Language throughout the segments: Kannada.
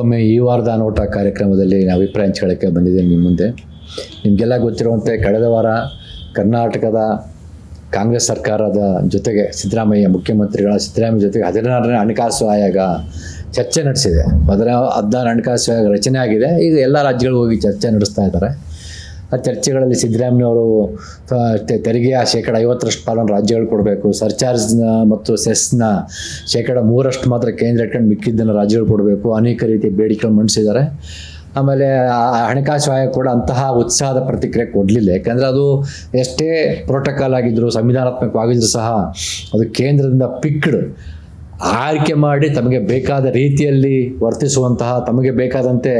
ಮತ್ತೊಮ್ಮೆ ಈ ವಾರದ ನೋಟ ಕಾರ್ಯಕ್ರಮದಲ್ಲಿ ನಾನು ಅಭಿಪ್ರಾಯ ಹಂಚ್ಕೊಳ್ಳೋಕ್ಕೆ ಬಂದಿದ್ದೀನಿ ನಿಮ್ಮ ಮುಂದೆ. ನಿಮಗೆಲ್ಲ ಗೊತ್ತಿರುವಂತೆ ಕಳೆದ ವಾರ ಕರ್ನಾಟಕದ ಕಾಂಗ್ರೆಸ್ ಸರ್ಕಾರದ ಜೊತೆಗೆ ಸಿದ್ದರಾಮಯ್ಯ ಮುಖ್ಯಮಂತ್ರಿಗಳ ಸಿದ್ದರಾಮಯ್ಯ ಜೊತೆಗೆ ಹದಿನಾರನೇ ಹಣಕಾಸು ಆಯೋಗ ಚರ್ಚೆ ನಡೆಸಿದೆ. ಮೊದಲ ಹದಿನಾರು ಹಣಕಾಸು ಆಯೋಗ ರಚನೆ ಆಗಿದೆ. ಈಗ ಎಲ್ಲ ರಾಜ್ಯಗಳು ಹೋಗಿ ಚರ್ಚೆ ನಡೆಸ್ತಾ ಇದ್ದಾರೆ. ಆ ಚರ್ಚೆಗಳಲ್ಲಿ ಸಿದ್ದರಾಮಯ್ಯವರು ತೆರಿಗೆಯ ಶೇಕಡ ಐವತ್ತರಷ್ಟು ಪಾಲನ್ನು ರಾಜ್ಯಗಳು ಕೊಡಬೇಕು. ಸರ್ಚಾರ್ಜ್ನ ಮತ್ತು ಸೆಸ್ನ ಶೇಕಡ ಮೂರಷ್ಟು ಮಾತ್ರ ಕೇಂದ್ರ ಇಟ್ಕೊಂಡು ಮಿಕ್ಕಿದ್ದನ್ನು ರಾಜ್ಯಗಳು ಕೊಡಬೇಕು. ಅನೇಕ ರೀತಿಯ ಬೇಡಿಕೆಗಳು ಮಂಡಿಸಿದ್ದಾರೆ. ಆಮೇಲೆ ಹಣಕಾಸು ಆಯೋಗ ಕೂಡ ಅಂತಹ ಉತ್ಸಾಹದ ಪ್ರತಿಕ್ರಿಯೆ ಕೊಡಲಿಲ್ಲ. ಯಾಕಂದರೆ ಅದು ಎಷ್ಟೇ ಪ್ರೋಟೋಕಾಲ್ ಆಗಿದ್ದರೂ ಸಂವಿಧಾನಾತ್ಮಕವಾಗಿದ್ದರೂ ಸಹ ಅದು ಕೇಂದ್ರದಿಂದ ಪಿಕ್ಡ್ ಆಯ್ಕೆ ಮಾಡಿ ತಮಗೆ ಬೇಕಾದ ರೀತಿಯಲ್ಲಿ ವರ್ತಿಸುವಂತಹ, ತಮಗೆ ಬೇಕಾದಂತೆ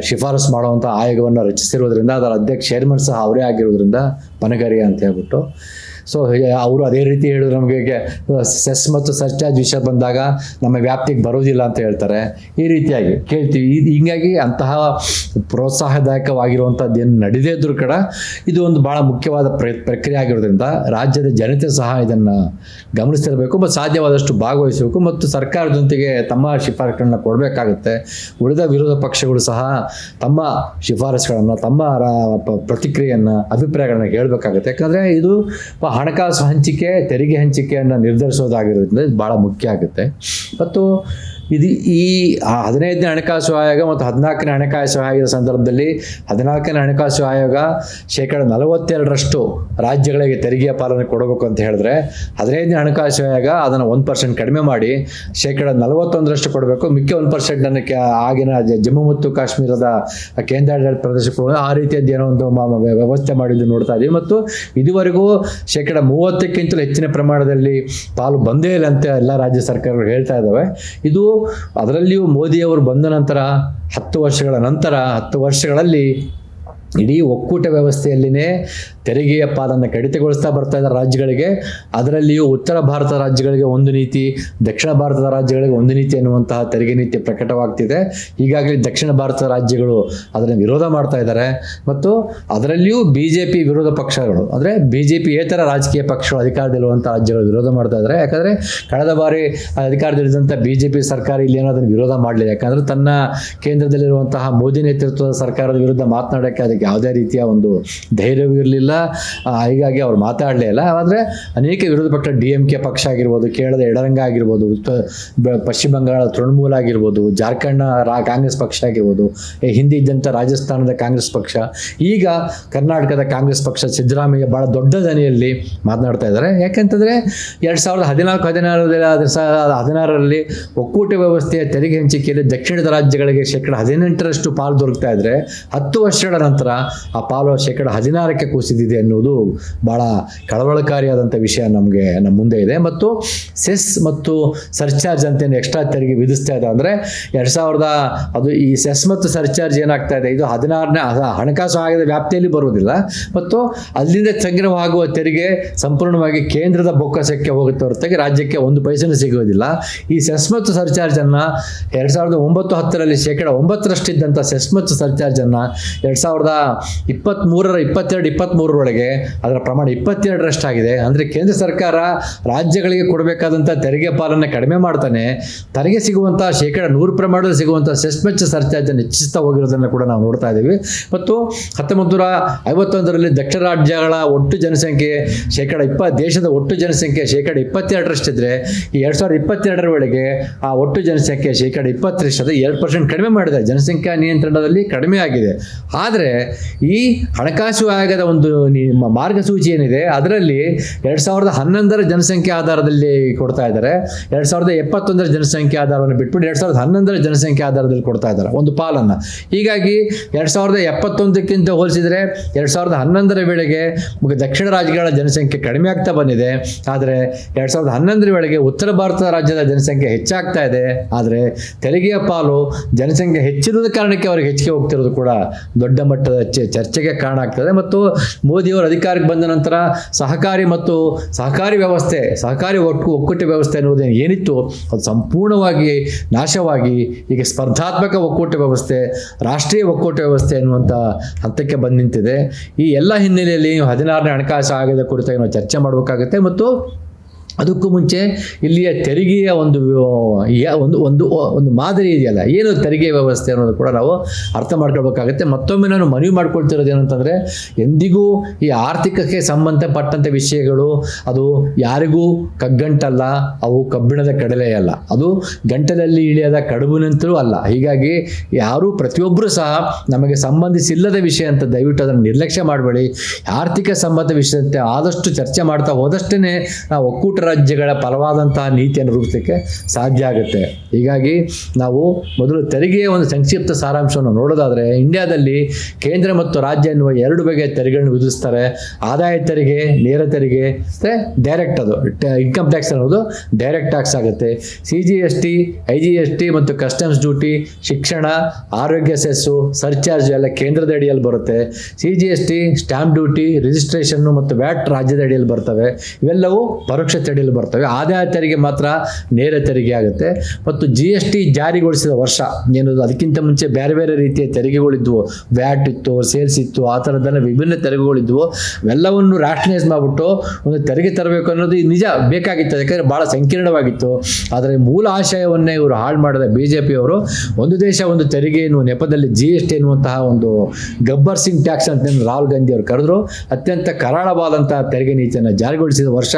ಶಿಫಾರಸು ಮಾಡುವಂಥ ಆಯೋಗವನ್ನು ರಚಿಸಿರುವುದರಿಂದ, ಅದರ ಅಧ್ಯಕ್ಷ ಚೇರ್ಮನ್ ಸಹ ಅವರೇ ಆಗಿರೋದ್ರಿಂದ ಪನಗರಿ ಅಂತ ಹೇಳ್ಬಿಟ್ಟು. ಸೊ ಅವರು ಅದೇ ರೀತಿ ಹೇಳಿದ್ರು ನಮಗೆ ಸೆಸ್ ಮತ್ತು ಸರ್ಚಾರ್ಜ್ ವಿಷಯ ಬಂದಾಗ ನಮ್ಮ ವ್ಯಾಪ್ತಿಗೆ ಬರೋದಿಲ್ಲ ಅಂತ ಹೇಳ್ತಾರೆ. ಈ ರೀತಿಯಾಗಿ ಕೇಳ್ತೀವಿ. ಹಿಂಗಾಗಿ ಅಂತಹ ಪ್ರೋತ್ಸಾಹದಾಯಕವಾಗಿರುವಂಥದ್ದು ಏನು ನಡೆದೇ ಇದ್ರೂ ಕೂಡ ಇದು ಒಂದು ಭಾಳ ಮುಖ್ಯವಾದ ಪ್ರ, ಪ್ರಕ್ರಿಯೆ ಆಗಿರೋದ್ರಿಂದ ರಾಜ್ಯದ ಜನತೆ ಸಹ ಇದನ್ನು ಗಮನಿಸ್ತಿರಬೇಕು, ಮತ್ತು ಸಾಧ್ಯವಾದಷ್ಟು ಭಾಗವಹಿಸಬೇಕು, ಮತ್ತು ಸರ್ಕಾರದೊಂದಿಗೆ ತಮ್ಮ ಶಿಫಾರಸುಗಳನ್ನ ಕೊಡಬೇಕಾಗುತ್ತೆ. ಉಳಿದ ವಿರೋಧ ಪಕ್ಷಗಳು ಸಹ ತಮ್ಮ ಶಿಫಾರಸುಗಳನ್ನು ತಮ್ಮ ಪ್ರತಿಕ್ರಿಯೆಯನ್ನು, ಅಭಿಪ್ರಾಯಗಳನ್ನ ಹೇಳಬೇಕಾಗುತ್ತೆ. ಯಾಕಂದರೆ ಇದು ಹಣಕಾಸು ಹಂಚಿಕೆ ತೆರಿಗೆ ಹಂಚಿಕೆಯನ್ನು ನಿರ್ಧರಿಸೋದಾಗಿರೋದ್ರಿಂದ ಇದು ಭಾಳ ಮುಖ್ಯ ಆಗುತ್ತೆ. ಮತ್ತು ಇದು ಈ ಹದಿನೈದನೇ ಹಣಕಾಸು ಆಯೋಗ ಮತ್ತು ಹದಿನಾಲ್ಕನೇ ಹಣಕಾಸು ಆಯೋಗದ ಸಂದರ್ಭದಲ್ಲಿ ಹದಿನಾಲ್ಕನೇ ಹಣಕಾಸು ಆಯೋಗ ಶೇಕಡ ನಲವತ್ತೆರಡರಷ್ಟು ರಾಜ್ಯಗಳಿಗೆ ತೆರಿಗೆಯ ಪಾಲನೆ ಕೊಡಬೇಕು ಅಂತ ಹೇಳಿದ್ರೆ ಹದಿನೈದನೇ ಹಣಕಾಸು ಆಯೋಗ ಅದನ್ನು ಒಂದು ಪರ್ಸೆಂಟ್ ಕಡಿಮೆ ಮಾಡಿ ಶೇಕಡ ನಲವತ್ತೊಂದರಷ್ಟು ಕೊಡಬೇಕು. ಮಿಕ್ಕ ಒಂದು ಪರ್ಸೆಂಟನ್ನು ಆಗಿನ ಜಮ್ಮು ಮತ್ತು ಕಾಶ್ಮೀರದ ಕೇಂದ್ರಾಡಳಿತ ಪ್ರದೇಶಗಳು ಆ ರೀತಿಯದ್ದು ಏನೋ ಒಂದು ವ್ಯವಸ್ಥೆ ಮಾಡಿದ್ದು ನೋಡ್ತಾ ಇದ್ದೀವಿ ಮತ್ತು ಇದುವರೆಗೂ ಶೇಕಡ ಮೂವತ್ತಕ್ಕಿಂತಲೂ ಹೆಚ್ಚಿನ ಪ್ರಮಾಣದಲ್ಲಿ ಪಾಲು ಬಂದೇ ಇಲ್ಲ ಅಂತ ಎಲ್ಲ ರಾಜ್ಯ ಸರ್ಕಾರಗಳು ಹೇಳ್ತಾ ಇದ್ದಾವೆ. ಇದು ಅದರಲ್ಲಿಯೂ ಮೋದಿಯವರು ಬಂದ ನಂತರ ಹತ್ತು ವರ್ಷಗಳ ನಂತರ ಹತ್ತು ವರ್ಷಗಳಲ್ಲಿ ಇಡೀ ಒಕ್ಕೂಟ ವ್ಯವಸ್ಥೆಯಲ್ಲಿನೇ ತೆರಿಗೆಯ ಪಾಲನ್ನು ಕಡಿತಗೊಳಿಸ್ತಾ ಬರ್ತಾ ಇದ್ದ ರಾಜ್ಯಗಳಿಗೆ. ಅದರಲ್ಲಿಯೂ ಉತ್ತರ ಭಾರತ ರಾಜ್ಯಗಳಿಗೆ ಒಂದು ನೀತಿ, ದಕ್ಷಿಣ ಭಾರತದ ರಾಜ್ಯಗಳಿಗೆ ಒಂದು ನೀತಿ ಎನ್ನುವಂತಹ ತೆರಿಗೆ ನೀತಿ ಪ್ರಕಟವಾಗ್ತಿದೆ. ಈಗಾಗಲೇ ದಕ್ಷಿಣ ಭಾರತದ ರಾಜ್ಯಗಳು ಅದನ್ನು ವಿರೋಧ ಮಾಡ್ತಾ ಇದ್ದಾರೆ. ಮತ್ತು ಅದರಲ್ಲಿಯೂ ಬಿ ಜೆ ಪಿ ವಿರೋಧ ಪಕ್ಷಗಳು, ಅಂದರೆ ಬಿ ಜೆ ಪಿ ಏತರ ರಾಜಕೀಯ ಪಕ್ಷಗಳು ಅಧಿಕಾರದಲ್ಲಿರುವಂಥ ರಾಜ್ಯಗಳು ವಿರೋಧ ಮಾಡ್ತಾ ಇದ್ದಾರೆ. ಯಾಕಂದರೆ ಕಳೆದ ಬಾರಿ ಅಧಿಕಾರದಲ್ಲಿದ್ದಂಥ ಬಿ ಜೆ ಪಿ ಸರ್ಕಾರ ಇಲ್ಲಿ ಏನೋ ಅದನ್ನು ವಿರೋಧ ಮಾಡಲಿಲ್ಲ. ಯಾಕಂದರೆ ತನ್ನ ಕೇಂದ್ರದಲ್ಲಿರುವಂತಹ ಮೋದಿ ನೇತೃತ್ವದ ಸರ್ಕಾರದ ವಿರುದ್ಧ ಮಾತನಾಡೋಕ್ಕೆ ಅದಕ್ಕೆ ಯಾವುದೇ ರೀತಿಯ ಒಂದು ಧೈರ್ಯವೂ ಇರಲಿಲ್ಲ. ಹೀಗಾಗಿ ಅವ್ರು ಮಾತಾಡಲೇ ಇಲ್ಲ. ಆದರೆ ಅನೇಕ ವಿರೋಧ ಪಕ್ಷ ಡಿ ಎಂ ಕೆ ಪಕ್ಷ ಆಗಿರ್ಬೋದು, ಕೇರಳದ ಎಡರಂಗ ಆಗಿರ್ಬೋದು ಪಶ್ಚಿಮ ಬಂಗಾಳ ತೃಣಮೂಲ ಆಗಿರ್ಬೋದು, ಜಾರ್ಖಂಡ್ನ ರಾ, ಕಾಂಗ್ರೆಸ್ ಪಕ್ಷ ಆಗಿರ್ಬೋದು ಹಿಂದೆ ಇದ್ದಂಥ ರಾಜಸ್ಥಾನದ ಕಾಂಗ್ರೆಸ್ ಪಕ್ಷ, ಈಗ ಕರ್ನಾಟಕದ ಕಾಂಗ್ರೆಸ್ ಪಕ್ಷ ಸಿದ್ದರಾಮಯ್ಯ ಭಾಳ ದೊಡ್ಡ ದನಿಯಲ್ಲಿ ಮಾತನಾಡ್ತಾ ಇದ್ದಾರೆ. ಯಾಕೆಂತಂದರೆ ಎರಡು ಸಾವಿರದ ಹದಿನಾಲ್ಕು ಹದಿನಾರರಲ್ಲಿ ಎರಡು ಸಾವಿರದ ಹದಿನಾರರಲ್ಲಿ ಒಕ್ಕೂಟ ವ್ಯವಸ್ಥೆಯ ತೆರಿಗೆ ಹಂಚಿಕೆಯಲ್ಲಿ ದಕ್ಷಿಣದ ರಾಜ್ಯಗಳಿಗೆ ಶೇಕಡ ಹದಿನೆಂಟರಷ್ಟು ಪಾಲು ದೊರಕ್ತಾ ಇದ್ದರೆ ಹತ್ತು ವರ್ಷಗಳ ನಂತರ ಆ ಪಾಲು ಶೇಕಡ ಹದಿನಾರಕ್ಕೆ ಕುಸಿದಿದೆ ಅನ್ನೋದು ಬಹಳ ಕಳವಳಕಾರಿಯಾದಂಥ ವಿಷಯ ನಮಗೆ ನಮ್ಮ ಮುಂದೆ ಇದೆ. ಮತ್ತು ಸೆಸ್ ಮತ್ತು ಸರ್ಚಾರ್ಜ್ ಅಂತ ಏನು ಎಕ್ಸ್ಟ್ರಾ ತೆರಿಗೆ ವಿಧಿಸ್ತಾ ಇದೆ ಅಂದರೆ ಎರಡು ಸಾವಿರದ ಅದು ಈ ಸೆಸ್ ಮತ್ತು ಸರ್ಚಾರ್ಜ್ ಏನಾಗ್ತಾ ಇದೆ, ಇದು ಹದಿನಾರನೇ ಹಣಕಾಸು ಆಗದ ವ್ಯಾಪ್ತಿಯಲ್ಲಿ ಬರುವುದಿಲ್ಲ. ಮತ್ತು ಅಲ್ಲಿಂದ ಸಂಗ್ರಹವಾಗುವ ತೆರಿಗೆ ಸಂಪೂರ್ಣವಾಗಿ ಕೇಂದ್ರದ ಬೊಕ್ಕಸಕ್ಕೆ ಹೋಗುತ್ತೆ ಹೊರತಾಗಿ ರಾಜ್ಯಕ್ಕೆ ಒಂದು ಪೈಸೆನೂ ಸಿಗುವುದಿಲ್ಲ. ಈ ಸೆಸ್ ಮತ್ತು ಸರ್ಚಾರ್ಜನ್ನು ಎರಡು ಸಾವಿರದ ಒಂಬತ್ತು ಹತ್ತರಲ್ಲಿ ಶೇಕಡ ಒಂಬತ್ತರಷ್ಟಿದ್ದಂಥ ಸೆಸ್ ಮತ್ತು ಸರ್ಚಾರ್ಜನ್ನು ಎರಡು ಸಾವಿರದ ಇಪ್ಪತ್ತ್ಮೂರರ ಇಪ್ಪತ್ತೆರಡು ಇಪ್ಪತ್ತ್ಮೂರರೊಳಗೆ ಅದರ ಪ್ರಮಾಣ ಇಪ್ಪತ್ತೆರಡರಷ್ಟಾಗಿದೆ. ಅಂದರೆ ಕೇಂದ್ರ ಸರ್ಕಾರ ರಾಜ್ಯಗಳಿಗೆ ಕೊಡಬೇಕಾದಂಥ ತೆರಿಗೆ ಪಾಲನ್ನು ಕಡಿಮೆ ಮಾಡ್ತಾನೆ. ತನಗೆ ಸಿಗುವಂಥ ಶೇಕಡ ನೂರು ಪ್ರಮಾಣದಲ್ಲಿ ಸಿಗುವಂಥ ಸೆಸ್ ಮತ್ತು ಸರ್ಚಾರ್ಜನ್ನು ಹೆಚ್ಚಿಸ್ತಾ ಹೋಗಿರೋದನ್ನು ಕೂಡ ನಾವು ನೋಡ್ತಾ ಇದ್ದೀವಿ. ಮತ್ತು ಹತ್ತೊಂಬತ್ತು ನೂರ ಐವತ್ತೊಂದರಲ್ಲಿ ದಕ್ಷಿಣ ರಾಜ್ಯಗಳ ಒಟ್ಟು ಜನಸಂಖ್ಯೆ ಶೇಕಡ ಇಪ್ಪ ದೇಶದ ಒಟ್ಟು ಜನಸಂಖ್ಯೆ ಶೇಕಡ ಇಪ್ಪತ್ತೆರಡರಷ್ಟಿದ್ರೆ, ಈ ಎರಡು ಸಾವಿರದ ಇಪ್ಪತ್ತೆರಡರ ವೇಳೆಗೆ ಆ ಒಟ್ಟು ಜನಸಂಖ್ಯೆ ಶೇಕಡ ಇಪ್ಪತ್ತರಷ್ಟು ಎರಡು ಪರ್ಸೆಂಟ್ ಕಡಿಮೆ ಮಾಡಿದೆ. ಜನಸಂಖ್ಯಾ ನಿಯಂತ್ರಣದಲ್ಲಿ ಕಡಿಮೆ ಆಗಿದೆ. ಆದರೆ ಈ ಹಣಕಾಸು ಆಯೋಗದ ಒಂದು ಮಾರ್ಗಸೂಚಿ ಏನಿದೆ, ಅದರಲ್ಲಿ ಎರಡು ಸಾವಿರದ ಹನ್ನೊಂದರ ಜನಸಂಖ್ಯೆ ಆಧಾರದಲ್ಲಿ ಕೊಡ್ತಾ ಇದ್ದಾರೆ. ಎರಡು ಸಾವಿರದ ಎಪ್ಪತ್ತೊಂದರ ಜನಸಂಖ್ಯೆ ಆಧಾರವನ್ನು ಬಿಟ್ಬಿಟ್ಟು ಎರಡು ಸಾವಿರದ ಹನ್ನೊಂದರ ಜನಸಂಖ್ಯೆ ಆಧಾರದಲ್ಲಿ ಕೊಡ್ತಾ ಇದ್ದಾರೆ, ಒಂದು ಪಾಲನ್ನು. ಹೀಗಾಗಿ ಎರಡು ಸಾವಿರದ ಎಪ್ಪತ್ತೊಂದಕ್ಕಿಂತ ಹೋಲಿಸಿದರೆ ಎರಡು ಸಾವಿರದ ಹನ್ನೊಂದರ ವೇಳೆಗೆ ದಕ್ಷಿಣ ರಾಜ್ಯಗಳ ಜನಸಂಖ್ಯೆ ಕಡಿಮೆ ಆಗ್ತಾ ಬಂದಿದೆ. ಆದರೆ ಎರಡು ಸಾವಿರದ ಹನ್ನೊಂದರ ವೇಳೆಗೆ ಉತ್ತರ ಭಾರತ ರಾಜ್ಯದ ಜನಸಂಖ್ಯೆ ಹೆಚ್ಚಾಗ್ತಾ ಇದೆ. ಆದರೆ ತೆರಿಗೆಯ ಪಾಲು ಜನಸಂಖ್ಯೆ ಹೆಚ್ಚಿರುವುದ ಕಾರಣಕ್ಕೆ ಅವರಿಗೆ ಹೆಚ್ಚಿಗೆ ಹೋಗ್ತಿರೋದು ಕೂಡ ದೊಡ್ಡ ಮಟ್ಟದ ಚರ್ಚೆಗೆ ಕಾರಣ ಆಗ್ತದೆ. ಮತ್ತು ಮೋದಿಯವರು ಅಧಿಕಾರಕ್ಕೆ ಬಂದ ನಂತರ ಸಹಕಾರಿ ಮತ್ತು ಸಹಕಾರಿ ವ್ಯವಸ್ಥೆ, ಸಹಕಾರಿ ಒಟ್ಟು ಒಕ್ಕೂಟ ವ್ಯವಸ್ಥೆ ಅನ್ನೋದೇನು ಏನಿತ್ತು? ಅದು ಸಂಪೂರ್ಣವಾಗಿ ನಾಶವಾಗಿ ಈಗ ಸ್ಪರ್ಧಾತ್ಮಕ ಒಕ್ಕೂಟ ವ್ಯವಸ್ಥೆ, ರಾಷ್ಟ್ರೀಯ ಒಕ್ಕೂಟ ವ್ಯವಸ್ಥೆ ಅನ್ನುವಂಥ ಹಂತಕ್ಕೆ ಬಂದು ನಿಂತಿದೆ. ಈ ಎಲ್ಲ ಹಿನ್ನೆಲೆಯಲ್ಲಿ ಹದಿನಾರನೇ ಹಣಕಾಸು ಆಗಿದೆ ಕುರಿತಾಗಿ ನಾವು ಚರ್ಚೆ ಮಾಡಬೇಕಾಗುತ್ತೆ. ಮತ್ತು ಅದಕ್ಕೂ ಮುಂಚೆ ಇಲ್ಲಿಯ ತೆರಿಗೆಯ ಒಂದು ಒಂದು ಒಂದು ಒಂದು ಮಾದರಿ ಇದೆಯಲ್ಲ, ಏನು ತೆರಿಗೆ ವ್ಯವಸ್ಥೆ ಅನ್ನೋದು ಕೂಡ ನಾವು ಅರ್ಥ ಮಾಡ್ಕೊಳ್ಬೇಕಾಗುತ್ತೆ. ಮತ್ತೊಮ್ಮೆ ನಾನು ಮನವಿ ಮಾಡ್ಕೊಳ್ತಿರೋದು ಏನಂತಂದರೆ, ಎಂದಿಗೂ ಈ ಆರ್ಥಿಕಕ್ಕೆ ಸಂಬಂಧಪಟ್ಟಂಥ ವಿಷಯಗಳು ಅದು ಯಾರಿಗೂ ಕಗ್ಗಂಟಲ್ಲ, ಅವು ಕಬ್ಬಿಣದ ಕಡಲೆಯಲ್ಲ ಅದು ಗಂಟಲಲ್ಲಿ ಇಳಿಯದ ಕಡುಬುನಂತರೂ ಅಲ್ಲ. ಹೀಗಾಗಿ ಯಾರೂ ಪ್ರತಿಯೊಬ್ಬರೂ ಸಹ ನಮಗೆ ಸಂಬಂಧಿಸಿಲ್ಲದ ವಿಷಯ ಅಂತ ದಯವಿಟ್ಟು ಅದನ್ನು ನಿರ್ಲಕ್ಷ್ಯ ಮಾಡಬೇಡಿ. ಆರ್ಥಿಕ ಸಂಬಂಧ ವಿಷಯದಂತೆ ಆದಷ್ಟು ಚರ್ಚೆ ಮಾಡ್ತಾ ಹೋದಷ್ಟೇ ನಾವು ಒಕ್ಕೂಟ ರಾಜ್ಯಗಳ ಫಲವಾದಂತಹ ನೀತಿಯನ್ನು ರೂಪಿಸಲಿಕ್ಕೆ ಸಾಧ್ಯ ಆಗುತ್ತೆ. ಹೀಗಾಗಿ ನಾವು ಮೊದಲು ತೆರಿಗೆಯ ಒಂದು ಸಂಕ್ಷಿಪ್ತ ಸಾರಾಂಶವನ್ನು ನೋಡೋದಾದರೆ, ಇಂಡಿಯಾದಲ್ಲಿ ಕೇಂದ್ರ ಮತ್ತು ರಾಜ್ಯ ಎನ್ನುವ ಎರಡು ಬಗೆಯ ತೆರಿಗೆಗಳನ್ನು ವಿಧಿಸ್ತಾರೆ. ಆದಾಯ ತೆರಿಗೆ, ನೇರ ತೆರಿಗೆ ಮತ್ತು ಡೈರೆಕ್ಟ್ ಅದು. ಇನ್ಕಮ್ ಟ್ಯಾಕ್ಸ್ ಅನ್ನೋದು ಡೈರೆಕ್ಟ್ ಟ್ಯಾಕ್ಸ್ ಆಗುತ್ತೆ. C G S T I G S T ಮತ್ತು ಕಸ್ಟಮ್ಸ್ ಡ್ಯೂಟಿ ಶಿಕ್ಷಣ, ಆರೋಗ್ಯ ಸೆಸ್ಸು ಸರ್ಚಾರ್ಜ್ ಎಲ್ಲ ಕೇಂದ್ರದ ಅಡಿಯಲ್ಲಿ ಬರುತ್ತೆ. C G S T stamp duty registration ಮತ್ತು ವ್ಯಾಟ್ ರಾಜ್ಯದ ಅಡಿಯಲ್ಲಿ ಬರ್ತವೆ. ಇವೆಲ್ಲವೂ ಪರೋಕ್ಷ ತೆರಿಗೆಯಲ್ಲಿ ಬರ್ತವೆ. ಆದಾಯ ತೆರಿಗೆ ಮಾತ್ರ ನೇರ ತೆರಿಗೆ ಆಗುತ್ತೆ. ಮತ್ತು ಜಿ ಎಸ್ ಟಿ ಜಾರಿಗೊಳಿಸಿದ ವರ್ಷ ಏನು, ಅದಕ್ಕಿಂತ ಮುಂಚೆ ಬೇರೆ ಬೇರೆ ರೀತಿಯ ತೆರಿಗೆಗಳಿದ್ವು. ವ್ಯಾಟ್ ಇತ್ತು, ಸೇಲ್ಸ್ ಇತ್ತು, ಆ ಥರದ್ದೆಲ್ಲ ವಿಭಿನ್ನ ತೆರಿಗೆಗಳಿದ್ವು. ಅವೆಲ್ಲವನ್ನು ರಾಷ್ಟ್ರೀಯ ಮಾಡಿಬಿಟ್ಟು ಒಂದು ತೆರಿಗೆ ತರಬೇಕು ಅನ್ನೋದು ನಿಜ ಬೇಕಾಗಿತ್ತು. ಯಾಕಂದರೆ ಭಾಳ ಸಂಕೀರ್ಣವಾಗಿತ್ತು. ಆದರೆ ಮೂಲ ಆಶಯವನ್ನೇ ಇವರು ಹಾಳು ಮಾಡಿದ ಬಿ ಜೆ ಪಿಯವರು ಒಂದು ದೇಶ, ಒಂದು ತೆರಿಗೆ ಎನ್ನುವ ನೆಪದಲ್ಲಿ ಜಿ ಎಸ್ ಟಿ ಎನ್ನುವಂತಹ ಒಂದು ಗಬ್ಬರ್ ಸಿಂಗ್ ಟ್ಯಾಕ್ಸ್ ಅಂತ ರಾಹುಲ್ ಗಾಂಧಿ ಅವರು ಕರೆದ್ರು. ಅತ್ಯಂತ ಕರಾಳವಾದಂತಹ ತೆರಿಗೆ ನೀತಿಯನ್ನು ಜಾರಿಗೊಳಿಸಿದ ವರ್ಷ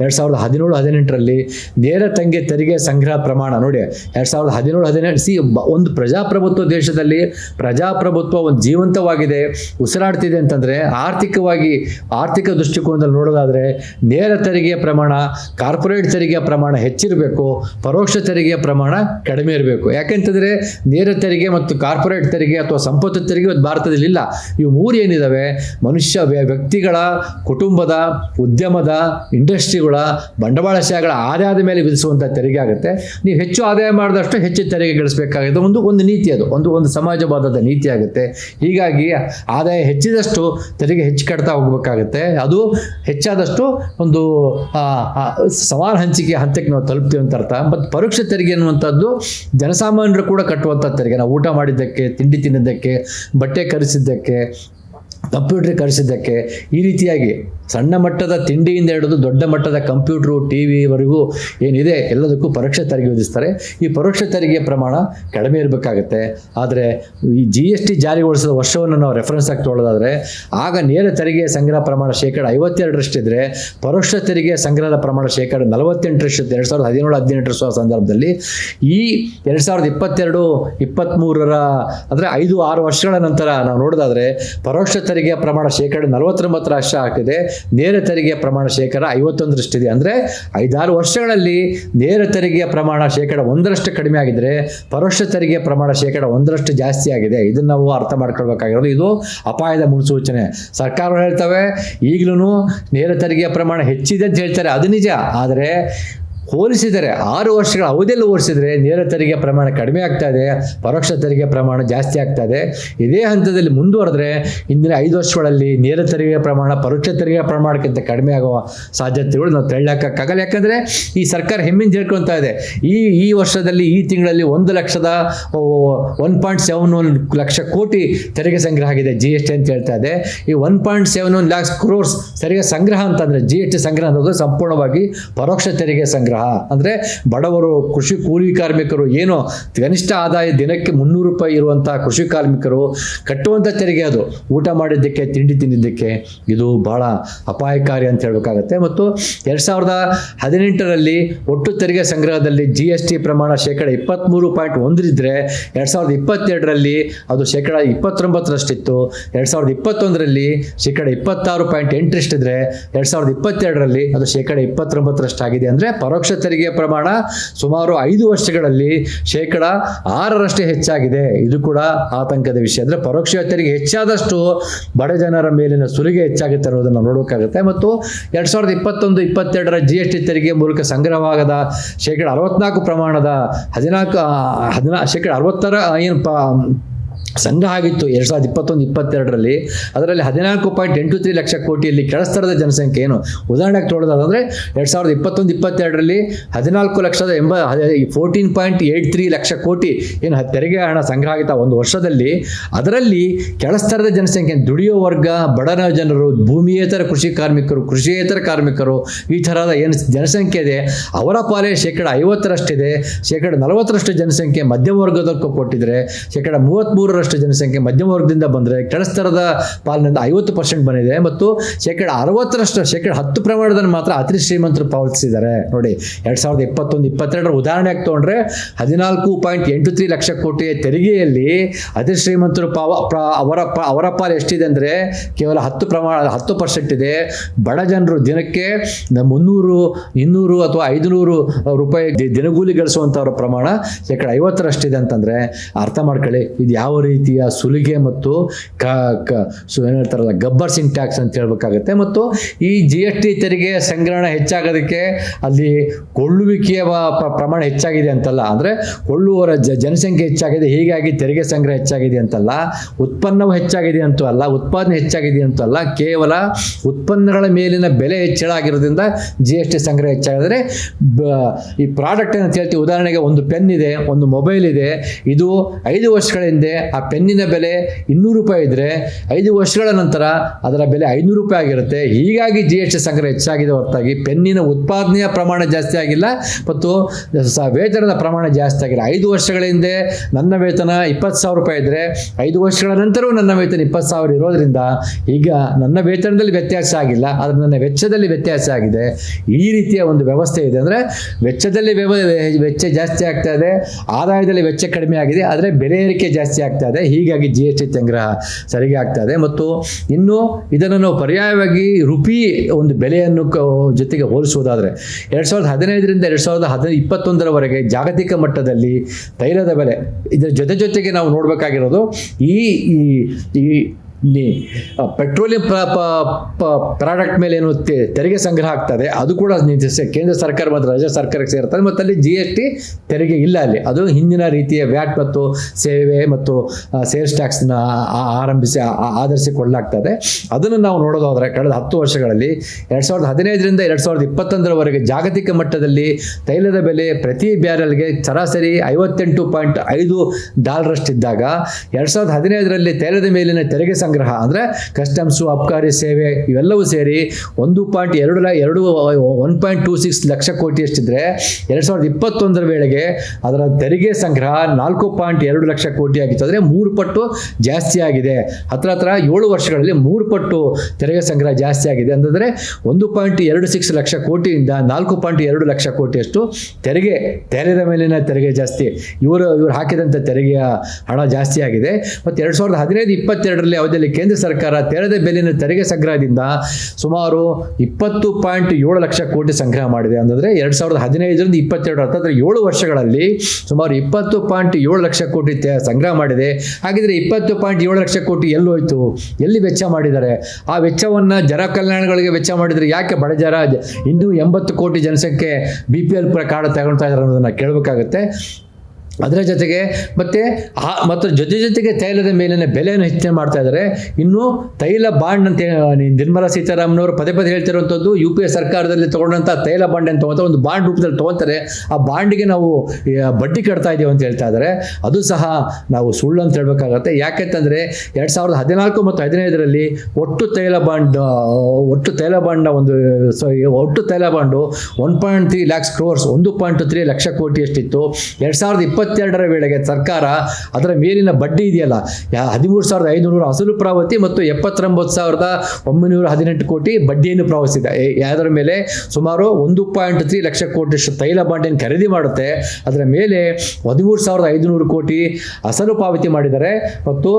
ಎರಡು ಸಾವಿರದ ಹದಿನೇಳು ಹದಿನೆಂಟರಲ್ಲಿ ನೇರ ತಂಗೆ ತೆರಿಗೆ ಸಂಗ್ರಹ ಪ್ರಮಾಣ ನೋಡಿ, ಎರಡು ಸಾವಿರದ ಹದಿನೇಳು ಹದಿನೆಂಟು, ಸಿ ಒಂದು ಪ್ರಜಾಪ್ರಭುತ್ವ ದೇಶದಲ್ಲಿ ಪ್ರಜಾಪ್ರಭುತ್ವ ಒಂದು ಜೀವಂತವಾಗಿದೆ, ಉಸಿರಾಡ್ತಿದೆ ಅಂತಂದರೆ ಆರ್ಥಿಕವಾಗಿ, ಆರ್ಥಿಕ ದೃಷ್ಟಿಕೋನದಲ್ಲಿ ನೋಡೋದಾದರೆ ನೇರ ತೆರಿಗೆಯ ಪ್ರಮಾಣ, ಕಾರ್ಪೊರೇಟ್ ತೆರಿಗೆಯ ಪ್ರಮಾಣ ಹೆಚ್ಚಿರಬೇಕು, ಪರೋಕ್ಷ ತೆರಿಗೆಯ ಪ್ರಮಾಣ ಕಡಿಮೆ ಇರಬೇಕು. ಯಾಕೆಂತಂದರೆ ನೇರ ತೆರಿಗೆ ಮತ್ತು ಕಾರ್ಪೊರೇಟ್ ತೆರಿಗೆ ಅಥವಾ ಸಂಪತ್ತು ತೆರಿಗೆ ಇವತ್ತು ಭಾರತದಲ್ಲಿ ಇಲ್ಲ. ಇವು ಮೂರು ಏನಿದಾವೆ? ಮನುಷ್ಯ ವ್ಯ- ವ್ಯಕ್ತಿಗಳ, ಕುಟುಂಬದ, ಉದ್ಯಮದ, ಇಂಡಸ್ಟ್ರಿಗಳ ಬಂಡವಾಳಶಾಹಿಗಳ ಆದಾಯದ ಮೇಲೆ ವಿಧಿಸುವಂಥ ತೆರಿಗೆ ಆಗುತ್ತೆ. ನೀವು ಹೆಚ್ಚು ಆದಾಯ ಮಾಡಿದಷ್ಟು ಹೆಚ್ಚು ತೆರಿಗೆ ಗಳಿಸಬೇಕಾಗಿದೆ. ಒಂದು ಒಂದು ನೀತಿ ಅದು. ಒಂದು ಒಂದು ಸಮಾಜವಾದದ ನೀತಿ ಆಗುತ್ತೆ. ಹೀಗಾಗಿ ಆದಾಯ ಹೆಚ್ಚಿದಷ್ಟು ತೆರಿಗೆ ಹೆಚ್ಚು ಕಟ್ತಾ ಹೋಗಬೇಕಾಗುತ್ತೆ. ಅದು ಹೆಚ್ಚಾದಷ್ಟು ಒಂದು ಸಮಾನ ಹಂಚಿಕೆ, ಹಂತಕ್ಕೆ ನಾವು ತಲುಪ್ತೀವಿ ಅಂತ ಅರ್ಥ. ಮತ್ತು ಪರೋಕ್ಷ ತೆರಿಗೆ ಅನ್ನುವಂಥದ್ದು ಜನಸಾಮಾನ್ಯರು ಕೂಡ ಕಟ್ಟುವಂಥ ತೆರಿಗೆ. ನಾವು ಊಟ ಮಾಡಿದ್ದಕ್ಕೆ, ತಿಂಡಿ ತಿನ್ನೋದಕ್ಕೆ, ಬಟ್ಟೆ ಖರೀದಿಸಿದ್ದಕ್ಕೆ ಕಂಪ್ಯೂಟರ್ ಕರೆಸಿದ್ದಕ್ಕೆ ಈ ರೀತಿಯಾಗಿ ಸಣ್ಣ ಮಟ್ಟದ ತಿಂಡಿಯಿಂದ ಹಿಡಿದು ದೊಡ್ಡ ಮಟ್ಟದ ಕಂಪ್ಯೂಟ್ರು ಟಿ ವಿವರೆಗೂ ಏನಿದೆ ಎಲ್ಲದಕ್ಕೂ ಪರೋಕ್ಷ ತೆರಿಗೆ ವಿಧಿಸ್ತಾರೆ. ಈ ಪರೋಕ್ಷ ತೆರಿಗೆ ಪ್ರಮಾಣ ಕಡಿಮೆ ಇರಬೇಕಾಗತ್ತೆ. ಆದರೆ ಈ ಜಿ ಎಸ್ ಟಿ ಜಾರಿಗೊಳಿಸಿದ ವರ್ಷವನ್ನು ನಾವು ರೆಫರೆನ್ಸ್ ಆಗಿ ತೊಗೊಳ್ಳೋದಾದರೆ ಆಗ ನೇರ ತೆರಿಗೆ ಸಂಗ್ರಹ ಪ್ರಮಾಣ ಶೇಕಡ ಐವತ್ತೆರಡರಷ್ಟಿದ್ರೆ, ಪರೋಕ್ಷ ತೆರಿಗೆ ಸಂಗ್ರಹದ ಪ್ರಮಾಣ ಶೇಕಡ ನಲವತ್ತೆಂಟರಷ್ಟಿತ್ತು ಎರಡು ಸಾವಿರದ ಹದಿನೇಳು, ಹದಿನೆಂಟರ ಸಂದರ್ಭದಲ್ಲಿ ಈ ಎರಡು ಸಾವಿರದ ಇಪ್ಪತ್ತೆರಡು ಇಪ್ಪತ್ತ್ಮೂರರ ಅಂದರೆ ಐದು, ಆರು ವರ್ಷಗಳ ನಂತರ ನಾವು ನೋಡೋದಾದರೆ, ಪರೋಕ್ಷ ತೆರಿಗೆಯ ಪ್ರಮಾಣ ಶೇಕಡ ನಲವತ್ತೊಂಬತ್ತರಷ್ಟು ಆಗಿದೆ ನೇರ ತೆರಿಗೆಯ ಪ್ರಮಾಣ ಶೇಕಡ ಐವತ್ತೊಂದರಷ್ಟಿದೆ ಅಂದರೆ ಐದಾರು ವರ್ಷಗಳಲ್ಲಿ ನೇರ ತೆರಿಗೆಯ ಪ್ರಮಾಣ ಶೇಕಡ ಒಂದರಷ್ಟು ಕಡಿಮೆ ಆಗಿದ್ದರೆ ಪರೋಕ್ಷ ತೆರಿಗೆಯ ಪ್ರಮಾಣ ಶೇಕಡ ಒಂದರಷ್ಟು ಜಾಸ್ತಿ ಆಗಿದೆ. ಇದನ್ನು ನಾವು ಅರ್ಥ ಮಾಡ್ಕೊಳ್ಬೇಕಾಗಿರೋದು ಇದು ಅಪಾಯದ ಮುನ್ಸೂಚನೆ. ಸರ್ಕಾರಗಳು ಹೇಳ್ತವೆ ಈಗಲೂ ನೇರ ತೆರಿಗೆಯ ಪ್ರಮಾಣ ಹೆಚ್ಚಿದೆ ಅಂತ ಹೇಳ್ತಾರೆ. ಅದು ನಿಜ. ಆದರೆ ಹೋಲಿಸಿದರೆ ಆರು ವರ್ಷಗಳ ಅವಧಿಯಲ್ಲಿ ಹೋಲಿಸಿದರೆ ನೇರ ತೆರಿಗೆ ಪ್ರಮಾಣ ಕಡಿಮೆ ಆಗ್ತಾ ಇದೆ, ಪರೋಕ್ಷ ತೆರಿಗೆ ಪ್ರಮಾಣ ಜಾಸ್ತಿ ಆಗ್ತಾ ಇದೆ. ಇದೇ ಹಂತದಲ್ಲಿ ಮುಂದುವರೆದ್ರೆ ಇಂದಿನ ಐದು ವರ್ಷಗಳಲ್ಲಿ ನೇರ ತೆರಿಗೆ ಪ್ರಮಾಣ, ಪರೋಕ್ಷ ತೆರಿಗೆ ಪ್ರಮಾಣಕ್ಕಿಂತ ಕಡಿಮೆ ಆಗುವ ಸಾಧ್ಯತೆಗಳು ನಾವು ತಳ್ಳಕ್ಕಾಗಲ್ಲ ಯಾಕಂದರೆ ಈ ಸರ್ಕಾರ ಹೆಮ್ಮಿನ ಹೇಳ್ಕೊಳ್ತಾ ಇದೆ. ಈ ಈ ವರ್ಷದಲ್ಲಿ, ಈ ತಿಂಗಳಲ್ಲಿ ಒಂದು ಲಕ್ಷದ one point seven one lakh crore ತೆರಿಗೆ ಸಂಗ್ರಹ ಆಗಿದೆ ಜಿ ಎಸ್ ಟಿ ಅಂತ ಹೇಳ್ತಾ ಇದೆ. ಈ one point seven one lakhs crores ತೆರಿಗೆ ಸಂಗ್ರಹ ಅಂತಂದರೆ ಜಿ ಎಸ್ ಟಿ ಸಂಗ್ರಹ ಅನ್ನೋದು ಸಂಪೂರ್ಣವಾಗಿ ಪರೋಕ್ಷ ತೆರಿಗೆ ಸಂಗ್ರಹ. ಅಂದರೆ ಬಡವರು, ಕೃಷಿ ಕೂಲಿ ಕಾರ್ಮಿಕರು ಏನು ಕನಿಷ್ಠ ಆದಾಯ ದಿನಕ್ಕೆ ಮುನ್ನೂರು ರೂಪಾಯಿ ಇರುವಂಥ ಕೃಷಿ ಕಾರ್ಮಿಕರು ಕಟ್ಟುವಂಥ ತೆರಿಗೆ ಅದು. ಊಟ ಮಾಡಿದ್ದಕ್ಕೆ, ತಿಂಡಿ ತಿಂದಿದ್ದಕ್ಕೆ ಇದು ಬಹಳ ಅಪಾಯಕಾರಿ ಅಂತ ಹೇಳಬೇಕಾಗತ್ತೆ. ಮತ್ತು ಎರಡು ಸಾವಿರದ ಹದಿನೆಂಟರಲ್ಲಿ ಒಟ್ಟು ತೆರಿಗೆ ಸಂಗ್ರಹದಲ್ಲಿ ಜಿ ಎಸ್ ಟಿ ಪ್ರಮಾಣ ಶೇಕಡ ಇಪ್ಪತ್ತ್ಮೂರು ಪಾಯಿಂಟ್ ಒಂದರಿದ್ದರೆ ಎರಡು ಸಾವಿರದ ಇಪ್ಪತ್ತೆರಡರಲ್ಲಿ ಅದು ಶೇಕಡ ಇಪ್ಪತ್ತೊಂಬತ್ತರಷ್ಟಿತ್ತು. ಎರಡು ಸಾವಿರದ ಇಪ್ಪತ್ತೊಂದರಲ್ಲಿ ಶೇಕಡ ಇಪ್ಪತ್ತಾರು ಪಾಯಿಂಟ್ ಎಂಟರಷ್ಟಿದ್ರೆ ಎರಡು ಸಾವಿರದ ಇಪ್ಪತ್ತೆರಡರಲ್ಲಿ ಅದು ಶೇಕಡ ಇಪ್ಪತ್ತೊಂಬತ್ತರಷ್ಟಾಗಿದೆ. ಅಂದರೆ ಪರೋಕ್ಷ ತೆರಿಗೆಯ ಪ್ರಮಾಣ ಸುಮಾರು ಐದು ವರ್ಷಗಳಲ್ಲಿ ಶೇಕಡ ಆರರಷ್ಟೇ ಹೆಚ್ಚಾಗಿದೆ. ಇದು ಕೂಡ ಆತಂಕದ ವಿಷಯ. ಅಂದರೆ ಪರೋಕ್ಷ ತೆರಿಗೆ ಹೆಚ್ಚಾದಷ್ಟು ಬಡ ಜನರ ಮೇಲಿನ ಸುಲಿಗೆ ಹೆಚ್ಚಾಗುತ್ತೆ ಅನ್ನೋದನ್ನು ನೋಡಬೇಕಾಗುತ್ತೆ. ಮತ್ತು ಎರಡು ಸಾವಿರದ ಇಪ್ಪತ್ತೊಂದು, ಇಪ್ಪತ್ತೆರಡರ ಜಿ ಎಸ್ ಟಿ ತೆರಿಗೆ ಮೂಲಕ ಸಂಗ್ರಹವಾಗದ ಶೇಕಡ ಅರವತ್ನಾಲ್ಕು ಪ್ರಮಾಣದ ಹದಿನಾಲ್ಕು ಹದಿನಾ, ಶೇಕಡ ಅರವತ್ತರ, ಏನು ಸಂಘ ಆಗಿತ್ತು ಎರಡು ಸಾವಿರದ ಇಪ್ಪತ್ತೊಂದು, ಇಪ್ಪತ್ತೆರಡರಲ್ಲಿ. ಅದರಲ್ಲಿ ಹದಿನಾಲ್ಕು ಪಾಯಿಂಟ್ ಎಂಟು ತ್ರೀ ಲಕ್ಷ ಕೋಟಿಯಲ್ಲಿ ಕೆಳಸ್ತರದ ಜನಸಂಖ್ಯೆ ಏನು? ಉದಾಹರಣೆಗೆ ತೊಗೊಳೋದಾದ್ರೆ ಎರಡು ಸಾವಿರದ ಇಪ್ಪತ್ತೊಂದು, ಇಪ್ಪತ್ತೆರಡರಲ್ಲಿ ಹದಿನಾಲ್ಕು ಲಕ್ಷದ ಎಂಬ fourteen point eight three lakh crore ಏನು ತೆರಿಗೆ ಹಣ ಸಂಗ್ರಹ ಆಗಿತ್ತ ಒಂದು ವರ್ಷದಲ್ಲಿ, ಅದರಲ್ಲಿ ಕೆಳಸ್ತರದ ಜನಸಂಖ್ಯೆ ದುಡಿಯೋ ವರ್ಗ ಬಡನ ಜನರು, ಭೂಮಿಯೇತರ ಕೃಷಿ ಕಾರ್ಮಿಕರು, ಕೃಷಿಯೇತರ ಕಾರ್ಮಿಕರು, ಈ ಥರದ ಏನು ಜನಸಂಖ್ಯೆ ಇದೆ, ಅವರ ಪಾಲೇ ಶೇಕಡ ಐವತ್ತರಷ್ಟಿದೆ. ಶೇಕಡ ನಲವತ್ತರಷ್ಟು ಜನಸಂಖ್ಯೆ ಮಧ್ಯಮ ವರ್ಗದಕ್ಕೂ ಕೊಟ್ಟಿದ್ರೆ, ಶೇಕಡ ಮೂವತ್ತ್ಮೂರರಷ್ಟು ಜನಸಂಖ್ಯೆ ಮಧ್ಯಮ ವರ್ಗದಿಂದ ಬಂದರೆ ಕೆಳಸ್ತರದ ಪಾಲಿನಿಂದ ಐವತ್ತು ಪರ್ಸೆಂಟ್ ಬಂದಿದೆ ಮತ್ತು ಶೇಕಡ ಅರವತ್ತರಷ್ಟು, ಶೇಕಡ ಹತ್ತು ಪ್ರಮಾಣದಲ್ಲಿ ಮಾತ್ರ ಅತಿ ಶ್ರೀಮಂತರು ಪಾವತಿಸಿದ್ದಾರೆ. ನೋಡಿ, ಎರಡು ಸಾವಿರದ ಇಪ್ಪತ್ತೊಂದು, ಇಪ್ಪತ್ತೆರಡರ ಉದಾಹರಣೆಯಾಗಿ ತೊಗೊಂಡ್ರೆ, ಹದಿನಾಲ್ಕು ಪಾಯಿಂಟ್ ಎಂಟು ತ್ರೀ ಲಕ್ಷ ಕೋಟಿ ತೆರಿಗೆಯಲ್ಲಿ ಅತಿ ಶ್ರೀಮಂತರು ಪಾವ ಅವರ ಅವರ ಪಾಲು ಎಷ್ಟಿದೆ ಅಂದರೆ ಕೇವಲ ಹತ್ತು ಪ್ರಮಾಣ, ಹತ್ತು ಪರ್ಸೆಂಟ್ ಇದೆ. ಬಡ ಜನರು ದಿನಕ್ಕೆ ಮುನ್ನೂರು, ಇನ್ನೂರು ಅಥವಾ ಐದುನೂರು ರೂಪಾಯಿ ದಿನಗೂಲಿ ಗಳಿಸುವಂಥವ್ರ ಪ್ರಮಾಣ ಶೇಕಡ ಐವತ್ತರಷ್ಟಿದೆ ಅಂತಂದರೆ ಅರ್ಥ ಮಾಡ್ಕೊಳ್ಳಿ, ಇದು ಯಾವ ರೀತಿಯ ಸುಲಿಗೆ ಮತ್ತು ಕ ಏನು ಹೇಳ್ತಾರಲ್ಲ, ಗಬ್ಬರ್ ಸಿಂಗ್ ಟ್ಯಾಕ್ಸ್ ಅಂತ ಹೇಳ್ಬೇಕಾಗತ್ತೆ. ಮತ್ತು ಈ ಜಿ ಎಸ್ ಟಿ ತೆರಿಗೆ ಸಂಗ್ರಹಣ ಹೆಚ್ಚಾಗೋದಕ್ಕೆ ಅಲ್ಲಿ ಕೊಳ್ಳುವಿಕೆಯ ಪ್ರಮಾಣ ಹೆಚ್ಚಾಗಿದೆ ಅಂತಲ್ಲ. ಅಂದರೆ ಕೊಳ್ಳುವವರ ಜನಸಂಖ್ಯೆ ಹೆಚ್ಚಾಗಿದೆ, ಹೀಗಾಗಿ ತೆರಿಗೆ ಸಂಗ್ರಹ ಹೆಚ್ಚಾಗಿದೆ ಅಂತಲ್ಲ. ಉತ್ಪನ್ನವು ಹೆಚ್ಚಾಗಿದೆ ಅಂತೂ ಅಲ್ಲ, ಉತ್ಪಾದನೆ ಹೆಚ್ಚಾಗಿದೆ ಅಂತೂ ಅಲ್ಲ. ಕೇವಲ ಉತ್ಪನ್ನಗಳ ಮೇಲಿನ ಬೆಲೆ ಹೆಚ್ಚಳ ಆಗಿರೋದ್ರಿಂದ ಜಿ ಎಸ್ ಟಿ ಸಂಗ್ರಹ ಹೆಚ್ಚಾಗಿದ್ರೆ ಈ ಪ್ರಾಡಕ್ಟ್ ಅಂತ ಹೇಳ್ತೀವಿ. ಉದಾಹರಣೆಗೆ ಒಂದು ಪೆನ್ ಇದೆ, ಒಂದು ಮೊಬೈಲ್ ಇದೆ. ಇದು ಐದು ವರ್ಷಗಳ ಹಿಂದೆ ಆ ಪೆನ್ನಿನ ಬೆಲೆ ಇನ್ನೂರು ರೂಪಾಯಿ ಇದ್ದರೆ ಐದು ವರ್ಷಗಳ ನಂತರ ಅದರ ಬೆಲೆ ಐನೂರು ರೂಪಾಯಿ ಆಗಿರುತ್ತೆ. ಹೀಗಾಗಿ ಜಿ ಎಸ್ ಟಿ ಸಂಗ್ರಹ ಹೆಚ್ಚಾಗಿದೆ. ಹೊರತಾಗಿ ಪೆನ್ನಿನ ಉತ್ಪಾದನೆಯ ಪ್ರಮಾಣ ಜಾಸ್ತಿ ಆಗಿಲ್ಲ. ಮತ್ತು ವೇತನದ ಪ್ರಮಾಣ ಜಾಸ್ತಿ ಆಗಿಲ್ಲ. ಐದು ವರ್ಷಗಳ ಹಿಂದೆ ನನ್ನ ವೇತನ ಇಪ್ಪತ್ತು ಸಾವಿರ ರೂಪಾಯಿ ಇದ್ದರೆ ಐದು ವರ್ಷಗಳ ನಂತರವೂ ನನ್ನ ವೇತನ ಇಪ್ಪತ್ತು ಸಾವಿರ ಇರೋದ್ರಿಂದ ಈಗ ನನ್ನ ವೇತನದಲ್ಲಿ ವ್ಯತ್ಯಾಸ ಆಗಿಲ್ಲ. ಆದರೆ ನನ್ನ ವೆಚ್ಚದಲ್ಲಿ ವ್ಯತ್ಯಾಸ ಆಗಿದೆ. ಈ ರೀತಿಯ ಒಂದು ವ್ಯವಸ್ಥೆ ಇದೆ. ಅಂದರೆ ವೆಚ್ಚದಲ್ಲಿ ವ್ಯವ ವೆಚ್ಚ ಜಾಸ್ತಿ ಆಗ್ತಾ ಇದೆ. ಆದಾಯದಲ್ಲಿ ವೆಚ್ಚ ಕಡಿಮೆ ಆಗಿದೆ. ಆದರೆ ಬೆಲೆ ಏರಿಕೆ ಜಾಸ್ತಿ ಆಗ್ತಾ ಹೀಗಾಗಿ ಜಿ ಎಸ್ ಟಿ ಸಂಗ್ರಹ ಸರಿಗೆ ಆಗ್ತಾ ಇದೆ. ಮತ್ತು ಇನ್ನು ಇದನ್ನು ನಾವು ಪರ್ಯಾಯವಾಗಿ ರುಪಿ ಒಂದು ಬೆಲೆಯನ್ನು ಜೊತೆಗೆ ಹೋಲಿಸುವುದಾದರೆ ಎರಡು ಸಾವಿರದ ಹದಿನೈದರಿಂದ ಎರಡು ಸಾವಿರದ ಹದಿನೈದು ಇಪ್ಪತ್ತೊಂದರವರೆಗೆ ಜಾಗತಿಕ ಮಟ್ಟದಲ್ಲಿ ತೈಲದ ಬೆಲೆ ಇದರ ಜೊತೆ ಜೊತೆಗೆ ನಾವು ನೋಡಬೇಕಾಗಿರೋದು ಈ ಈ ಪೆಟ್ರೋಲಿಯಂ ಪ್ರಾಡಕ್ಟ್ ಮೇಲೆ ಏನು ತೆರಿಗೆ ಸಂಗ್ರಹ ಆಗ್ತದೆ, ಅದು ಕೂಡ ಕೇಂದ್ರ ಸರ್ಕಾರ ಮತ್ತು ರಾಜ್ಯ ಸರ್ಕಾರಕ್ಕೆ ಸೇರ್ತದೆ, ಮತ್ತು ಅಲ್ಲಿ ಜಿ ಎಸ್ ಟಿ ತೆರಿಗೆ ಇಲ್ಲ ಅಲ್ಲಿ. ಅದು ಹಿಂದಿನ ರೀತಿಯ ವ್ಯಾಟ್ ಮತ್ತು ಸೇವೆ ಮತ್ತು ಸೇಲ್ಸ್ ಟ್ಯಾಕ್ಸ್ನ ಆರಂಭಿಸಿ ಆಧರಿಸಿಕೊಳ್ಳಲಾಗ್ತದೆ. ಅದನ್ನು ನಾವು ನೋಡೋದಾದರೆ, ಕಳೆದ ಹತ್ತು ವರ್ಷಗಳಲ್ಲಿ ಎರಡು ಸಾವಿರದ ಹದಿನೈದರಿಂದ ಎರಡು ಸಾವಿರದ ಇಪ್ಪತ್ತೊಂದರವರೆಗೆ ಜಾಗತಿಕ ಮಟ್ಟದಲ್ಲಿ ತೈಲದ ಬೆಲೆ ಪ್ರತಿ ಬ್ಯಾರಲ್ಗೆ ಸರಾಸರಿ ಐವತ್ತೆಂಟು ಪಾಯಿಂಟ್ ಐದು ಡಾಲರಷ್ಟಿದ್ದಾಗ ಎರಡು ಸಾವಿರದ ಹದಿನೈದರಲ್ಲಿ ತೈಲದ ಮೇಲಿನ ತೆರಿಗೆ ಸಂಗ್ರಹ ಅಂದರೆ ಕಸ್ಟಮ್ಸು ಅಬ್ಕಾರಿ, ಸೇವೆ ಇವೆಲ್ಲವೂ ಸೇರಿ ಒಂದು ಪಾಯಿಂಟ್ ಎರಡು ಎರಡು one point two six lakh ಕೋಟಿಯಷ್ಟಿದ್ರೆ ಎರಡು ಸಾವಿರದ ಇಪ್ಪತ್ತೊಂದರ ವೇಳೆಗೆ ಅದರ ತೆರಿಗೆ ಸಂಗ್ರಹ ನಾಲ್ಕು ಪಾಯಿಂಟ್ ಎರಡು ಲಕ್ಷ ಕೋಟಿ ಆಗಿತ್ತು. ಅಂದರೆ ಮೂರು ಪಟ್ಟು ಜಾಸ್ತಿ ಆಗಿದೆ. ಹತ್ರ ಹತ್ರ ಏಳು ವರ್ಷಗಳಲ್ಲಿ ಮೂರು ಪಟ್ಟು ತೆರಿಗೆ ಸಂಗ್ರಹ ಜಾಸ್ತಿ ಆಗಿದೆ. ಅಂತಂದರೆ ಒಂದು ಪಾಯಿಂಟ್ ಎರಡು ಸಿಕ್ಸ್ ಲಕ್ಷ ಕೋಟಿಯಿಂದ ನಾಲ್ಕು ಪಾಯಿಂಟ್ ಎರಡು ಲಕ್ಷ ಕೋಟಿಯಷ್ಟು ತೆರಿಗೆ, ತೆರೆದ ಮೇಲಿನ ತೆರಿಗೆ ಜಾಸ್ತಿ. ಇವರು ಇವರು ಹಾಕಿದಂಥ ತೆರಿಗೆಯ ಹಣ ಜಾಸ್ತಿ ಆಗಿದೆ. ಮತ್ತು ಎರಡು ಸಾವಿರದ ಹದಿನೈದು, ಇಪ್ಪತ್ತೆರಡರಲ್ಲಿ ಅವಧಿಯಲ್ಲಿ ಕೇಂದ್ರ ಸರ್ಕಾರ ತೆರೆದ ಬೆಲೆನ ತೆರಿಗೆ ಸಂಗ್ರಹದಿಂದ ಸುಮಾರು ಇಪ್ಪತ್ತು ಪಾಯಿಂಟ್ ಏಳು ಲಕ್ಷ ಕೋಟಿ ಸಂಗ್ರಹ ಮಾಡಿದೆ. ಅಂತಂದರೆ ಎರಡು ಸಾವಿರದ ಹದಿನೈದರಿಂದ ಇಪ್ಪತ್ತೆರಡು ಹತ್ತತ್ರ ಏಳು ವರ್ಷಗಳಲ್ಲಿ ಸುಮಾರು ಇಪ್ಪತ್ತು ಪಾಯಿಂಟ್ ಏಳು ಲಕ್ಷ ಕೋಟಿ ಸಂಗ್ರಹ ಮಾಡಿದೆ. ಹಾಗಿದ್ರೆ ಇಪ್ಪತ್ತು ಪಾಯಿಂಟ್ ಏಳು ಲಕ್ಷ ಕೋಟಿ ಎಲ್ಲೋಯ್ತು ಎಲ್ಲಿ ವೆಚ್ಚ ಮಾಡಿದ್ದಾರೆ? ಆ ವೆಚ್ಚವನ್ನು ಜನ ಕಲ್ಯಾಣಗಳಿಗೆ ವೆಚ್ಚ ಮಾಡಿದರೆ ಯಾಕೆ ಬಡ ಜನ ಇನ್ನೂ ಎಂಬತ್ತು ಕೋಟಿ ಜನಸಂಖ್ಯೆ ಬಿ ಪಿ ಎಲ್ ಕಾರ್ಡ್ ತಗೊಳ್ತಾ ಇದ್ದಾರೆ ಅನ್ನೋದನ್ನು ಕೇಳಬೇಕಾಗುತ್ತೆ. ಅದರ ಜೊತೆಗೆ ಮತ್ತೆ ಆ, ಮತ್ತು ಜೊತೆ ಜೊತೆಗೆ ತೈಲದ ಮೇಲಿನ ಬೆಲೆಯನ್ನು ಹೆಚ್ಚಿನ ಮಾಡ್ತಾ ಇದ್ದಾರೆ. ಇನ್ನು ತೈಲ ಬಾಂಡ್ ಅಂತ ನಿರ್ಮಲಾ ಸೀತಾರಾಮನವರು ಪದೇ ಪದೇ ಹೇಳ್ತಿರುವಂಥದ್ದು ಯು ಪಿ ಎ ಸರ್ಕಾರದಲ್ಲಿ ತಗೊಂಡಂಥ ತೈಲ ಬಾಂಡ್ ಅಂತ ತಗೊಂತ ಒಂದು ಬಾಂಡ್ ರೂಪದಲ್ಲಿ ತಗೊಳ್ತಾರೆ ಆ ಬಾಂಡಿಗೆ ನಾವು ಬಡ್ಡಿ ಕಟ್ತಾ ಇದ್ದೀವಿ ಅಂತ ಹೇಳ್ತಾ ಇದ್ದಾರೆ. ಅದು ಸಹ ನಾವು ಸುಳ್ಳು ಅಂತ ಹೇಳ್ಬೇಕಾಗತ್ತೆ. ಯಾಕೆಂತಂದರೆ ಎರಡು ಸಾವಿರದ ಹದಿನಾಲ್ಕು ಮತ್ತು ಹದಿನೈದರಲ್ಲಿ ಒಟ್ಟು ತೈಲ ಬಾಂಡ್ ಒಟ್ಟು ತೈಲ ಬಾಂಡ್ನ ಒಂದು ಒಟ್ಟು ತೈಲ bond one point three lakhs crores, ಒಂದು ಪಾಯಿಂಟ್ ತ್ರೀ ಲಕ್ಷ ಕೋಟಿ ಎಷ್ಟಿತ್ತು ಎರಡು ಸಾವಿರದ ಇಪ್ಪತ್ತೆರಡರ ವೇಳೆಗೆ ಸರ್ಕಾರ ಅದರ ಮೇಲಿನ ಬಡ್ಡಿ ಇದೆಯಲ್ಲ? ಯಾ ಹದಿಮೂರು ಸಾವಿರದ ಐದುನೂರು ಅಸಲು ಪಾವತಿ ಮತ್ತು ಎಪ್ಪತ್ತೊಂಬತ್ತು ಸಾವಿರದ ಒಂಬೈನೂರ ಹದಿನೆಂಟು ಕೋಟಿ ಬಡ್ಡಿಯನ್ನು ಪಾವತಿಸಿದೆ. ಯಾವುದರ ಮೇಲೆ ಸುಮಾರು ಒಂದು ಪಾಯಿಂಟ್ ತ್ರೀ ಲಕ್ಷ ಕೋಟಿ ತೈಲ ಬಾಂಡಿಯನ್ನು ಖರೀದಿ ಮಾಡುತ್ತೆ. ಅದರ ಮೇಲೆ ಹದಿಮೂರು ಸಾವಿರದ ಐದುನೂರು ಕೋಟಿ ಅಸಲು ಪಾವತಿ ಮಾಡಿದ್ದಾರೆ ಮತ್ತು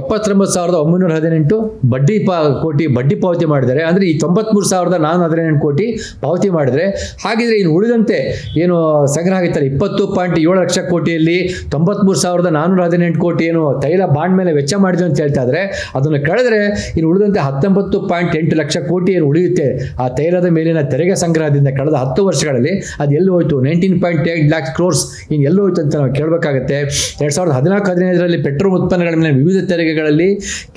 ಎಪ್ಪತ್ತೊಂಬತ್ತು ಸಾವಿರದ ಒಂಬೈನೂರ ಹದಿನೆಂಟು ಬಡ್ಡಿ ಪಾ, ಕೋಟಿ ಬಡ್ಡಿ ಪಾವತಿ ಮಾಡಿದ್ದಾರೆ. ಅಂದರೆ ಈ ತೊಂಬತ್ಮೂರು ಸಾವಿರದ ನಾನ್ನೂರ ಹದಿನೆಂಟು ಕೋಟಿ ಪಾವತಿ ಮಾಡಿದರೆ, ಹಾಗಿದ್ರೆ ಇನ್ನು ಉಳಿದಂತೆ ಏನು ಸಂಗ್ರಹ ಆಗಿತ್ತಲ್ಲ? ಇಪ್ಪತ್ತು ಪಾಯಿಂಟ್ ಏಳು ಲಕ್ಷ ಕೋಟಿ ಕೋಟಿಯಲ್ಲಿ ತೊಂಬತ್ಮೂರು ಸಾವಿರದ ನಾನ್ನೂರ ಹದಿನೆಂಟು ಕೋಟಿ ಏನು ತೈಲ ಬಾಂಡ್ ಮೇಲೆ ವೆಚ್ಚ ಮಾಡಿದೆ ಅಂತ ಹೇಳ್ತಾ ಇದ್ರೆ, ಅದನ್ನು ಕಳೆದ್ರೆ ಇನ್ನು ಉಳಿದಂತೆ ಹತ್ತೊಂಬತ್ತು ಪಾಯಿಂಟ್ ಎಂಟು ಲಕ್ಷ ಕೋಟಿ ಏನು ಉಳಿಯುತ್ತೆ. ಆ ತೈಲದ ಮೇಲಿನ ತೆರಿಗೆ ಸಂಗ್ರಹದಿಂದ ಕಳೆದ ಹತ್ತು ವರ್ಷಗಳಲ್ಲಿ ಅದು ಎಲ್ಲಿ ಹೋಯಿತು? Nineteen point eight lakhs crores ಇನ್ನು ಎಲ್ಲಿ ಹೋಯ್ತು ಅಂತ ನಾವು ಕೇಳಬೇಕಾಗುತ್ತೆ. ಎರಡು ಸಾವಿರದ ಹದಿನಾಲ್ಕು, ಹದಿನೈದರಲ್ಲಿ ಪೆಟ್ರೋಲ್ ಉತ್ಪನ್ನಗಳ ಮೇಲೆ ವಿವಿಧ ತೆರಿಗೆಗಳಲ್ಲಿ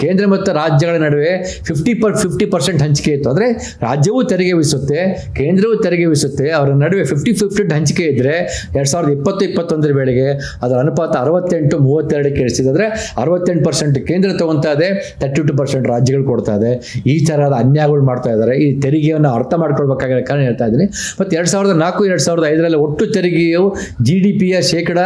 ಕೇಂದ್ರ ಮತ್ತು ರಾಜ್ಯಗಳ ನಡುವೆ ಫಿಫ್ಟಿ ಪರ್, ಫಿಫ್ಟಿ ಪರ್ಸೆಂಟ್ ಹಂಚಿಕೆ ಇತ್ತು. ಅಂದರೆ ರಾಜ್ಯವೂ ತೆರಿಗೆ ವಿಧಿಸುತ್ತೆ ಕೇಂದ್ರವೂ ತೆರಿಗೆ ವಿಧಿಸುತ್ತೆ ಅವರ ನಡುವೆ ಫಿಫ್ಟಿ ಫಿಫ್ಟಿ ಹಂಚಿಕೆ ಇದ್ದರೆ ಎರಡು ಸಾವಿರದ ಇಪ್ಪತ್ತು, ಇಪ್ಪತ್ತೊಂದರ ವೇಳೆಗೆ ಅದರ ಅನುಪಾತ ಅರವತ್ತೆಂಟು, ಮೂವತ್ತೆರಡಕ್ಕೆ ಇಳಿಸಿದ್ರೆ ಅರವತ್ತೆಂಟು ಪರ್ಸೆಂಟ್ ಕೇಂದ್ರ ತಗೊತಾ ಇದೆ ತರ್ಟಿ ಟು ಪರ್ಸೆಂಟ್ ರಾಜ್ಯಗಳು ಕೊಡ್ತಾ ಇದೆ. ಈ ಥರದ ಅನ್ಯಾಯಗಳು ಮಾಡ್ತಾ ಇದ್ದಾರೆ. ಈ ತೆರಿಗೆಯನ್ನು ಅರ್ಥ ಮಾಡ್ಕೊಳ್ಬೇಕಾಗಿರೋ ಕಾರಣ ಹೇಳ್ತಾ ಇದ್ದೀನಿ. ಮತ್ತು ಎರಡು ಸಾವಿರದ ನಾಲ್ಕು, ಎರಡು ಸಾವಿರದ ಐದರಲ್ಲಿ ಒಟ್ಟು ತೆರಿಗೆಯು ಜಿ ಡಿ ಪಿಯ ಶೇಕಡ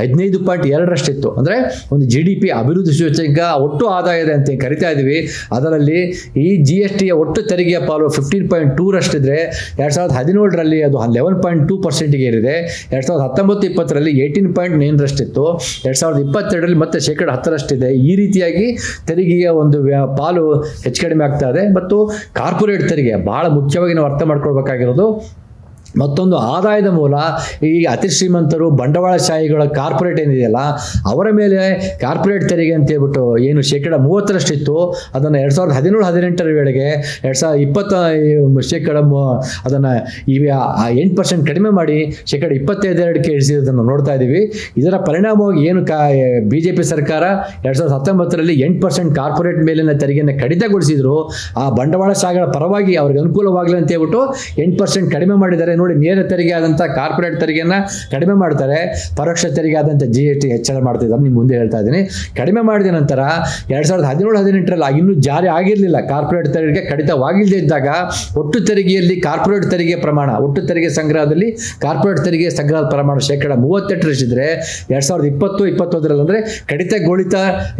ಹದಿನೈದು ಪಾಯಿಂಟ್ ಎರಡರಷ್ಟಿತ್ತು. ಅಂದರೆ ಒಂದು ಜಿ ಡಿ ಪಿ ಅಭಿವೃದ್ಧಿ ಸೂಚಕ ಒಟ್ಟು ಆದಾಯ ಇದೆ ಅಂತ ಕರಿತಾ ಇದ್ದೀವಿ ಅದರಲ್ಲಿ ಈ ಜಿ ಎಸ್ ಟಿಯ ಒಟ್ಟು ತೆರಿಗೆಯ ಪಾಲು ಫಿಫ್ಟೀನ್ ಪಾಯಿಂಟ್ ಟೂರಷ್ಟಿದ್ರೆ ಎರಡು ಸಾವಿರದ ಹದಿನೇಳರಲ್ಲಿ ಅದು ಲೆವೆನ್ ಪಾಯಿಂಟ್ ಟೂ ಪರ್ಸೆಂಟಿಗೆ ಏರಿದೆ. ಎರಡು ಸಾವಿರದ ಹತ್ತೊಂಬತ್ತು, ಇಪ್ಪತ್ತರಲ್ಲಿ ಏಯ್ಟೀನ್ ಪಾಯಿಂಟ್ ನೈನ್ರಷ್ಟಿತ್ತು. ಎರಡು ಸಾವಿರದ ಇಪ್ಪತ್ತೆರಡರಲ್ಲಿ ಮತ್ತೆ ಶೇಕಡ ಹತ್ತರಷ್ಟಿದೆ. ಈ ರೀತಿಯಾಗಿ ತೆರಿಗೆಯ ಒಂದು ಪಾಲು ಹೆಚ್ಚು ಕಡಿಮೆ ಆಗ್ತಾ ಇದೆ. ಮತ್ತು ಕಾರ್ಪೊರೇಟ್ ತೆರಿಗೆ ಬಹಳ ಮುಖ್ಯವಾಗಿ ನಾವು ಅರ್ಥ ಮಾಡ್ಕೊಳ್ಬೇಕಾಗಿರೋದು ಮತ್ತೊಂದು ಆದಾಯದ ಮೂಲ, ಈ ಅತಿ ಶ್ರೀಮಂತರು, ಬಂಡವಾಳಶಾಹಿಗಳ ಕಾರ್ಪೊರೇಟ್ ಏನಿದೆಯಲ್ಲ, ಅವರ ಮೇಲೆ ಕಾರ್ಪೊರೇಟ್ ತೆರಿಗೆ ಅಂತ ಹೇಳ್ಬಿಟ್ಟು ಏನು ಶೇಕಡ ಮೂವತ್ತರಷ್ಟಿತ್ತು. ಅದನ್ನು ಎರಡು ಸಾವಿರದ ಹದಿನೇಳು, ಹದಿನೆಂಟರ ವೇಳೆಗೆ ಎರಡು ಸಾವಿರದ ಇಪ್ಪತ್ತ ಶೇಕಡ ಅದನ್ನು ಈ ಎಂಟು ಪರ್ಸೆಂಟ್ ಕಡಿಮೆ ಮಾಡಿ ಶೇಕಡ ಇಪ್ಪತ್ತೈದೆರಡಕ್ಕೆ ಇಳಿಸಿದ್ದನ್ನು ನೋಡ್ತಾ ಇದ್ದೀವಿ ಇದರ ಪರಿಣಾಮವಾಗಿ ಏನು ಕಾ ಬಿ ಜೆ ಪಿ ಸರ್ಕಾರ ಎರಡು ಸಾವಿರದ ಹತ್ತೊಂಬತ್ತರಲ್ಲಿ ಎಂಟು ಪರ್ಸೆಂಟ್ ಕಾರ್ಪೊರೇಟ್ ಮೇಲಿನ ತೆರಿಗೆಯನ್ನು ಕಡಿತಗೊಳಿಸಿದ್ರು. ಆ ಬಂಡವಾಳಶಾಹಿಗಳ ಪರವಾಗಿ ಅವ್ರಿಗೆ ಅನುಕೂಲವಾಗಲಿ ಅಂತ ಹೇಳ್ಬಿಟ್ಟು ಎಂಟು ಪರ್ಸೆಂಟ್ ಕಡಿಮೆ ಮಾಡಿದ್ದಾರೆ. ನೋಡಿ ನೇರ ತೆರಿಗೆ ಆದಂಥ ಕಾರ್ಪೊರೇಟ್ ತೆರಿಗೆಯನ್ನು ಕಡಿಮೆ ಮಾಡ್ತಾರೆ. ಪರೋಕ್ಷ ತೆರಿಗೆ ಆದಂಥ ಜಿ ಎಸ್ ಟಿ ಹೆಚ್ಚಳ ಮಾಡ್ತಿದ್ದಾರೆ. ನಿಮ್ಮ ಮುಂದೆ ಹೇಳ್ತಾ ಇದ್ದೀನಿ. ಕಡಿಮೆ ಮಾಡಿದ ನಂತರ ಎರಡು ಸಾವಿರದ ಹದಿನೇಳು, ಹದಿನೆಂಟರಲ್ಲಿ ಇನ್ನೂ ಜಾರಿ ಆಗಿರಲಿಲ್ಲ. ಕಾರ್ಪೊರೇಟ್ ತೆರಿಗೆ ಕಡಿತವಾಗಿಲ್ಲದೆ ಇದ್ದಾಗ ಒಟ್ಟು ತೆರಿಗೆಯಲ್ಲಿ ಕಾರ್ಪೊರೇಟ್ ತೆರಿಗೆ ಪ್ರಮಾಣ, ಒಟ್ಟು ತೆರಿಗೆ ಸಂಗ್ರಹದಲ್ಲಿ ಕಾರ್ಪೊರೇಟ್ ತೆರಿಗೆ ಸಂಗ್ರಹದ ಪ್ರಮಾಣ ಶೇಕಡ ಮೂವತ್ತೆಂಟರಷ್ಟಿದ್ರೆ ಎರಡು ಸಾವಿರದ ಇಪ್ಪತ್ತು ಇಪ್ಪತ್ತೊಂದರಲ್ಲಿ ಅಂದರೆ ಕಡಿತಗೊಳಿತ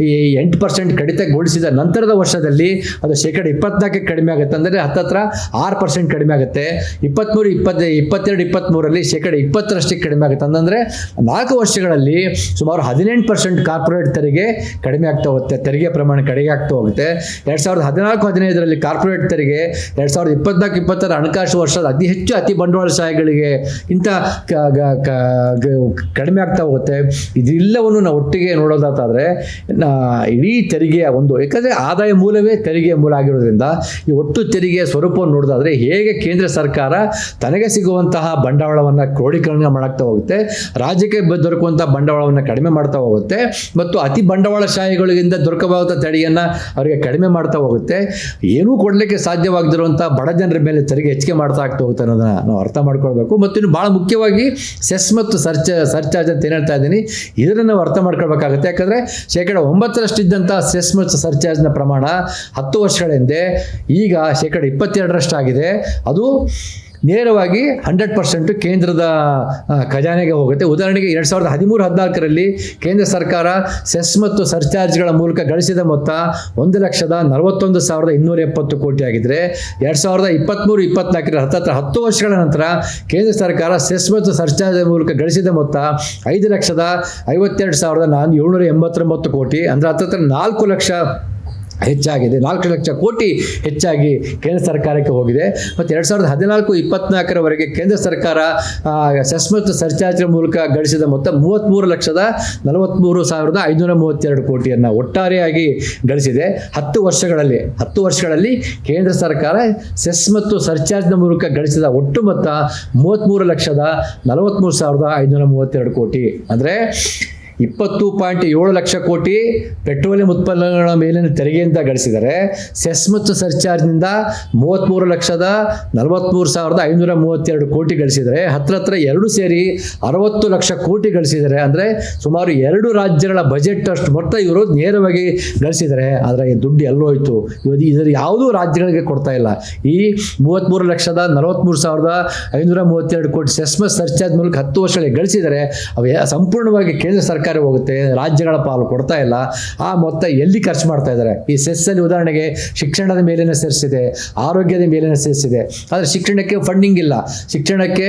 ಈ ಎಂಟು ಪರ್ಸೆಂಟ್ ಕಡಿತಗೊಳಿಸಿದ ನಂತರದ ವರ್ಷದಲ್ಲಿ ಅದು ಶೇಕಡ ಇಪ್ಪತ್ನಾಲ್ಕಕ್ಕೆ ಕಡಿಮೆ ಆಗುತ್ತೆ. ಅಂದರೆ ಹತ್ತತ್ರ ಆರು ಪರ್ಸೆಂಟ್ ಕಡಿಮೆ ಆಗುತ್ತೆ. ಇಪ್ಪತ್ತ್ಮೂರು ಇಪ್ಪತ್ತು ಇಪ್ಪತ್ತೆರಡು ಇಪ್ಪತ್ತ್ಮೂರರಲ್ಲಿ ಶೇಕಡ ಇಪ್ಪತ್ತರಷ್ಟಕ್ಕೆ ಕಡಿಮೆ ಆಗುತ್ತೆ. ಅಂತಂದರೆ ನಾಲ್ಕು ವರ್ಷಗಳಲ್ಲಿ ಸುಮಾರು ಹದಿನೆಂಟು ಪರ್ಸೆಂಟ್ ಕಾರ್ಪೊರೇಟ್ ತೆರಿಗೆ ಕಡಿಮೆ ಆಗ್ತಾ ಹೋಗುತ್ತೆ. ತೆರಿಗೆ ಪ್ರಮಾಣ ಕಡಿಮೆ ಆಗ್ತಾ ಹೋಗುತ್ತೆ. ಎರಡು ಸಾವಿರದ ಹದಿನಾಲ್ಕು, ಹದಿನೈದರಲ್ಲಿ ಕಾರ್ಪೊರೇಟ್ ತೆರಿಗೆ ಎರಡು ಸಾವಿರದ ಇಪ್ಪತ್ನಾಲ್ಕು, ಇಪ್ಪತ್ತರ ಹಣಕಾಸು ವರ್ಷದ ಅತಿ ಹೆಚ್ಚು ಅತಿ ಬಂಡವಾಳಶಾಹಿಗಳಿಗೆ ಇಂಥ ಕ- ಗ- ಗ- ಕಡಿಮೆ ಆಗ್ತಾ ಹೋಗುತ್ತೆ. ಇದೆಲ್ಲವನ್ನು ನಾವು ಒಟ್ಟಿಗೆ ನೋಡೋದಾದ್ರೆ ಇಡೀ ತೆರಿಗೆಯ ಒಂದು ಯಾಕಂದರೆ ಆದಾಯ ಮೂಲವೇ ತೆರಿಗೆ ಮೂಲ ಆಗಿರೋದ್ರಿಂದ ಈ ಒಟ್ಟು ತೆರಿಗೆಯ ಸ್ವರೂಪವನ್ನು ನೋಡೋದಾದ್ರೆ ಹೇಗೆ ಕೇಂದ್ರ ಸರ್ಕಾರ ತನಗೆ ಸಿಗುವಂತಹ ಬಂಡವಾಳವನ್ನು ಕ್ರೋಢೀಕರಣ ಮಾಡ್ತಾ ಹೋಗುತ್ತೆ. ರಾಜ್ಯಕ್ಕೆ ದೊರಕುವಂಥ ಬಂಡವಾಳವನ್ನು ಕಡಿಮೆ ಮಾಡ್ತಾ ಹೋಗುತ್ತೆ. ಮತ್ತು ಅತಿ ಬಂಡವಾಳಶಾಹಿಗಳಿಂದ ದೊರಕಬಹುದ ತೆರಿಗೆಯನ್ನು ಅವರಿಗೆ ಕಡಿಮೆ ಮಾಡ್ತಾ ಹೋಗುತ್ತೆ. ಏನೂ ಕೊಡಲಿಕ್ಕೆ ಸಾಧ್ಯವಾಗದಿರುವಂಥ ಬಡ ಜನರ ಮೇಲೆ ತೆರಿಗೆ ಹೆಚ್ಚಿಗೆ ಮಾಡ್ತಾ ಆಗ್ತಾ ಹೋಗುತ್ತೆ ಅನ್ನೋದನ್ನ ನಾವು ಅರ್ಥ ಮಾಡ್ಕೊಳ್ಬೇಕು. ಮತ್ತು ಇನ್ನು ಭಾಳ ಮುಖ್ಯವಾಗಿ ಸೆಸ್ ಮತ್ತು ಸರ್ಚ, ಸರ್ಚಾರ್ಜ್ ಅಂತ ಏನು ಹೇಳ್ತಾ ಇದ್ದೀನಿ, ಇದನ್ನು ನಾವು ಅರ್ಥ ಮಾಡ್ಕೊಳ್ಬೇಕಾಗುತ್ತೆ. ಯಾಕಂದರೆ ಶೇಕಡ ಒಂಬತ್ತರಷ್ಟಿದ್ದಂಥ ಸೆಸ್ ಮತ್ತು ಸರ್ಚಾರ್ಜ್ನ ಪ್ರಮಾಣ ಹತ್ತು ವರ್ಷಗಳ ಹಿಂದೆ ಈಗ ಶೇಕಡ ಇಪ್ಪತ್ತೆರಡರಷ್ಟಾಗಿದೆ. ಅದು ನೇರವಾಗಿ ಹಂಡ್ರೆಡ್ ಪರ್ಸೆಂಟ್ ಕೇಂದ್ರದ ಖಜಾನೆಗೆ ಹೋಗುತ್ತೆ. ಉದಾಹರಣೆಗೆ ಎರಡು ಸಾವಿರದ ಹದಿಮೂರು ಹದಿನಾಲ್ಕರಲ್ಲಿ ಕೇಂದ್ರ ಸರ್ಕಾರ ಸೆಸ್ ಮತ್ತು ಸರ್ಚಾರ್ಜ್ಗಳ ಮೂಲಕ ಗಳಿಸಿದ ಮೊತ್ತ ಒಂದು ಲಕ್ಷದ ನಲವತ್ತೊಂದು ಸಾವಿರದ ಇನ್ನೂರ ಎಪ್ಪತ್ತು ಕೋಟಿ ಆಗಿದ್ರೆ, ಎರಡು ಸಾವಿರದ ಇಪ್ಪತ್ತ್ಮೂರು ಇಪ್ಪತ್ನಾಲ್ಕರ ಹತ್ತತ್ರ ಹತ್ತು ವರ್ಷಗಳ ನಂತರ ಕೇಂದ್ರ ಸರ್ಕಾರ ಸೆಸ್ ಮತ್ತು ಸರ್ಚಾರ್ಜ್ ಮೂಲಕ ಗಳಿಸಿದ ಮೊತ್ತ ಐದು ಲಕ್ಷದ ಐವತ್ತೆರಡು ಸಾವಿರದ ನಾನು ಏಳ್ನೂರ ಎಂಬತ್ತೊಂಬತ್ತು ಕೋಟಿ. ಅಂದರೆ ಹತ್ತತ್ರ ನಾಲ್ಕು ಲಕ್ಷ ಹೆಚ್ಚಾಗಿದೆ. ನಾಲ್ಕು ಲಕ್ಷ ಕೋಟಿ ಹೆಚ್ಚಾಗಿ ಕೇಂದ್ರ ಸರ್ಕಾರಕ್ಕೆ ಹೋಗಿದೆ. ಮತ್ತು ಎರಡು ಸಾವಿರದ ಹದಿನಾಲ್ಕು ಇಪ್ಪತ್ನಾಲ್ಕರವರೆಗೆ ಕೇಂದ್ರ ಸರ್ಕಾರ ಆ, ಸೆಸ್ ಮತ್ತು ಸರ್ಚಾರ್ಜ್ ಮೂಲಕ ಗಳಿಸಿದ ಮೊತ್ತ ಮೂವತ್ತ್ಮೂರು ಲಕ್ಷದ ನಲವತ್ತ್ಮೂರು ಸಾವಿರದ ಐನೂರ ಮೂವತ್ತೆರಡು ಕೋಟಿಯನ್ನು ಒಟ್ಟಾರೆಯಾಗಿ ಗಳಿಸಿದೆ. ಹತ್ತು ವರ್ಷಗಳಲ್ಲಿ ಹತ್ತು ವರ್ಷಗಳಲ್ಲಿ ಕೇಂದ್ರ ಸರ್ಕಾರ ಸೆಸ್ ಮತ್ತು ಸರ್ಚಾರ್ಜ್ನ ಮೂಲಕ ಗಳಿಸಿದ ಒಟ್ಟು ಮೊತ್ತ ಮೂವತ್ತ್ಮೂರು ಲಕ್ಷದ ನಲವತ್ತ್ಮೂರು ಸಾವಿರದ ಐನೂರ ಮೂವತ್ತೆರಡು ಕೋಟಿ. ಅಂದರೆ ಇಪ್ಪತ್ತು ಪಾಯಿಂಟ್ ಏಳು ಲಕ್ಷ ಕೋಟಿ ಪೆಟ್ರೋಲಿಯಂ ಉತ್ಪನ್ನಗಳ ಮೇಲಿನ ತೆರಿಗೆಯಿಂದ ಗಳಿಸಿದರೆ ಸೆಸ್ ಮತ್ತು ಸರ್ಚಾರ್ಜ್ನಿಂದ ಮೂವತ್ತ್ಮೂರು ಲಕ್ಷದ ನಲವತ್ತ್ಮೂರು ಸಾವಿರದ ಐನೂರ ಮೂವತ್ತೆರಡು ಕೋಟಿ ಗಳಿಸಿದರೆ ಹತ್ರ ಹತ್ರ ಎರಡು ಸೇರಿ ಅರವತ್ತು ಲಕ್ಷ ಕೋಟಿ ಗಳಿಸಿದರೆ, ಅಂದರೆ ಸುಮಾರು ಎರಡು ರಾಜ್ಯಗಳ ಬಜೆಟ್ ಅಷ್ಟು ಮೊತ್ತ ಇವರು ನೇರವಾಗಿ ಗಳಿಸಿದರೆ, ಆದರೆ ದುಡ್ಡು ಎಲ್ಲೋಯ್ತು ಇವತ್ತು ಇದರ ಯಾವುದೂ ರಾಜ್ಯಗಳಿಗೆ ಕೊಡ್ತಾ ಇಲ್ಲ. ಈ ಮೂವತ್ತ್ಮೂರು ಲಕ್ಷದ ನಲವತ್ತ್ಮೂರು ಸಾವಿರದ ಐನೂರ ಮೂವತ್ತೆರಡು ಕೋಟಿ ಸೆಸ್ಮಸ್ ಸರ್ಚಾರ್ಜ್ ಮೂಲಕ ಹತ್ತು ವರ್ಷಗಳಿಗೆ ಗಳಿಸಿದರೆ, ಅವು ಸಂಪೂರ್ಣವಾಗಿ ಕೇಂದ್ರ ಸರ್ಕಾರ ಸರ್ಕಾರ ಹೋಗುತ್ತೆ, ರಾಜ್ಯಗಳ ಪಾಲು ಕೊಡ್ತಾ ಇಲ್ಲ, ಆ ಮೊತ್ತ ಎಲ್ಲಿ ಖರ್ಚು ಮಾಡ್ತಾ ಇದ್ದಾರೆ? ಈ ಸೆಸ್ಸಲ್ಲಿ ಉದಾಹರಣೆಗೆ ಶಿಕ್ಷಣದ ಮೇಲಿನ ಸೇರಿಸಿದೆ, ಆರೋಗ್ಯದ ಮೇಲಿನ ಸೇರಿಸಿದೆ, ಆದರೆ ಶಿಕ್ಷಣಕ್ಕೆ ಫಂಡಿಂಗ್ ಇಲ್ಲ. ಶಿಕ್ಷಣಕ್ಕೆ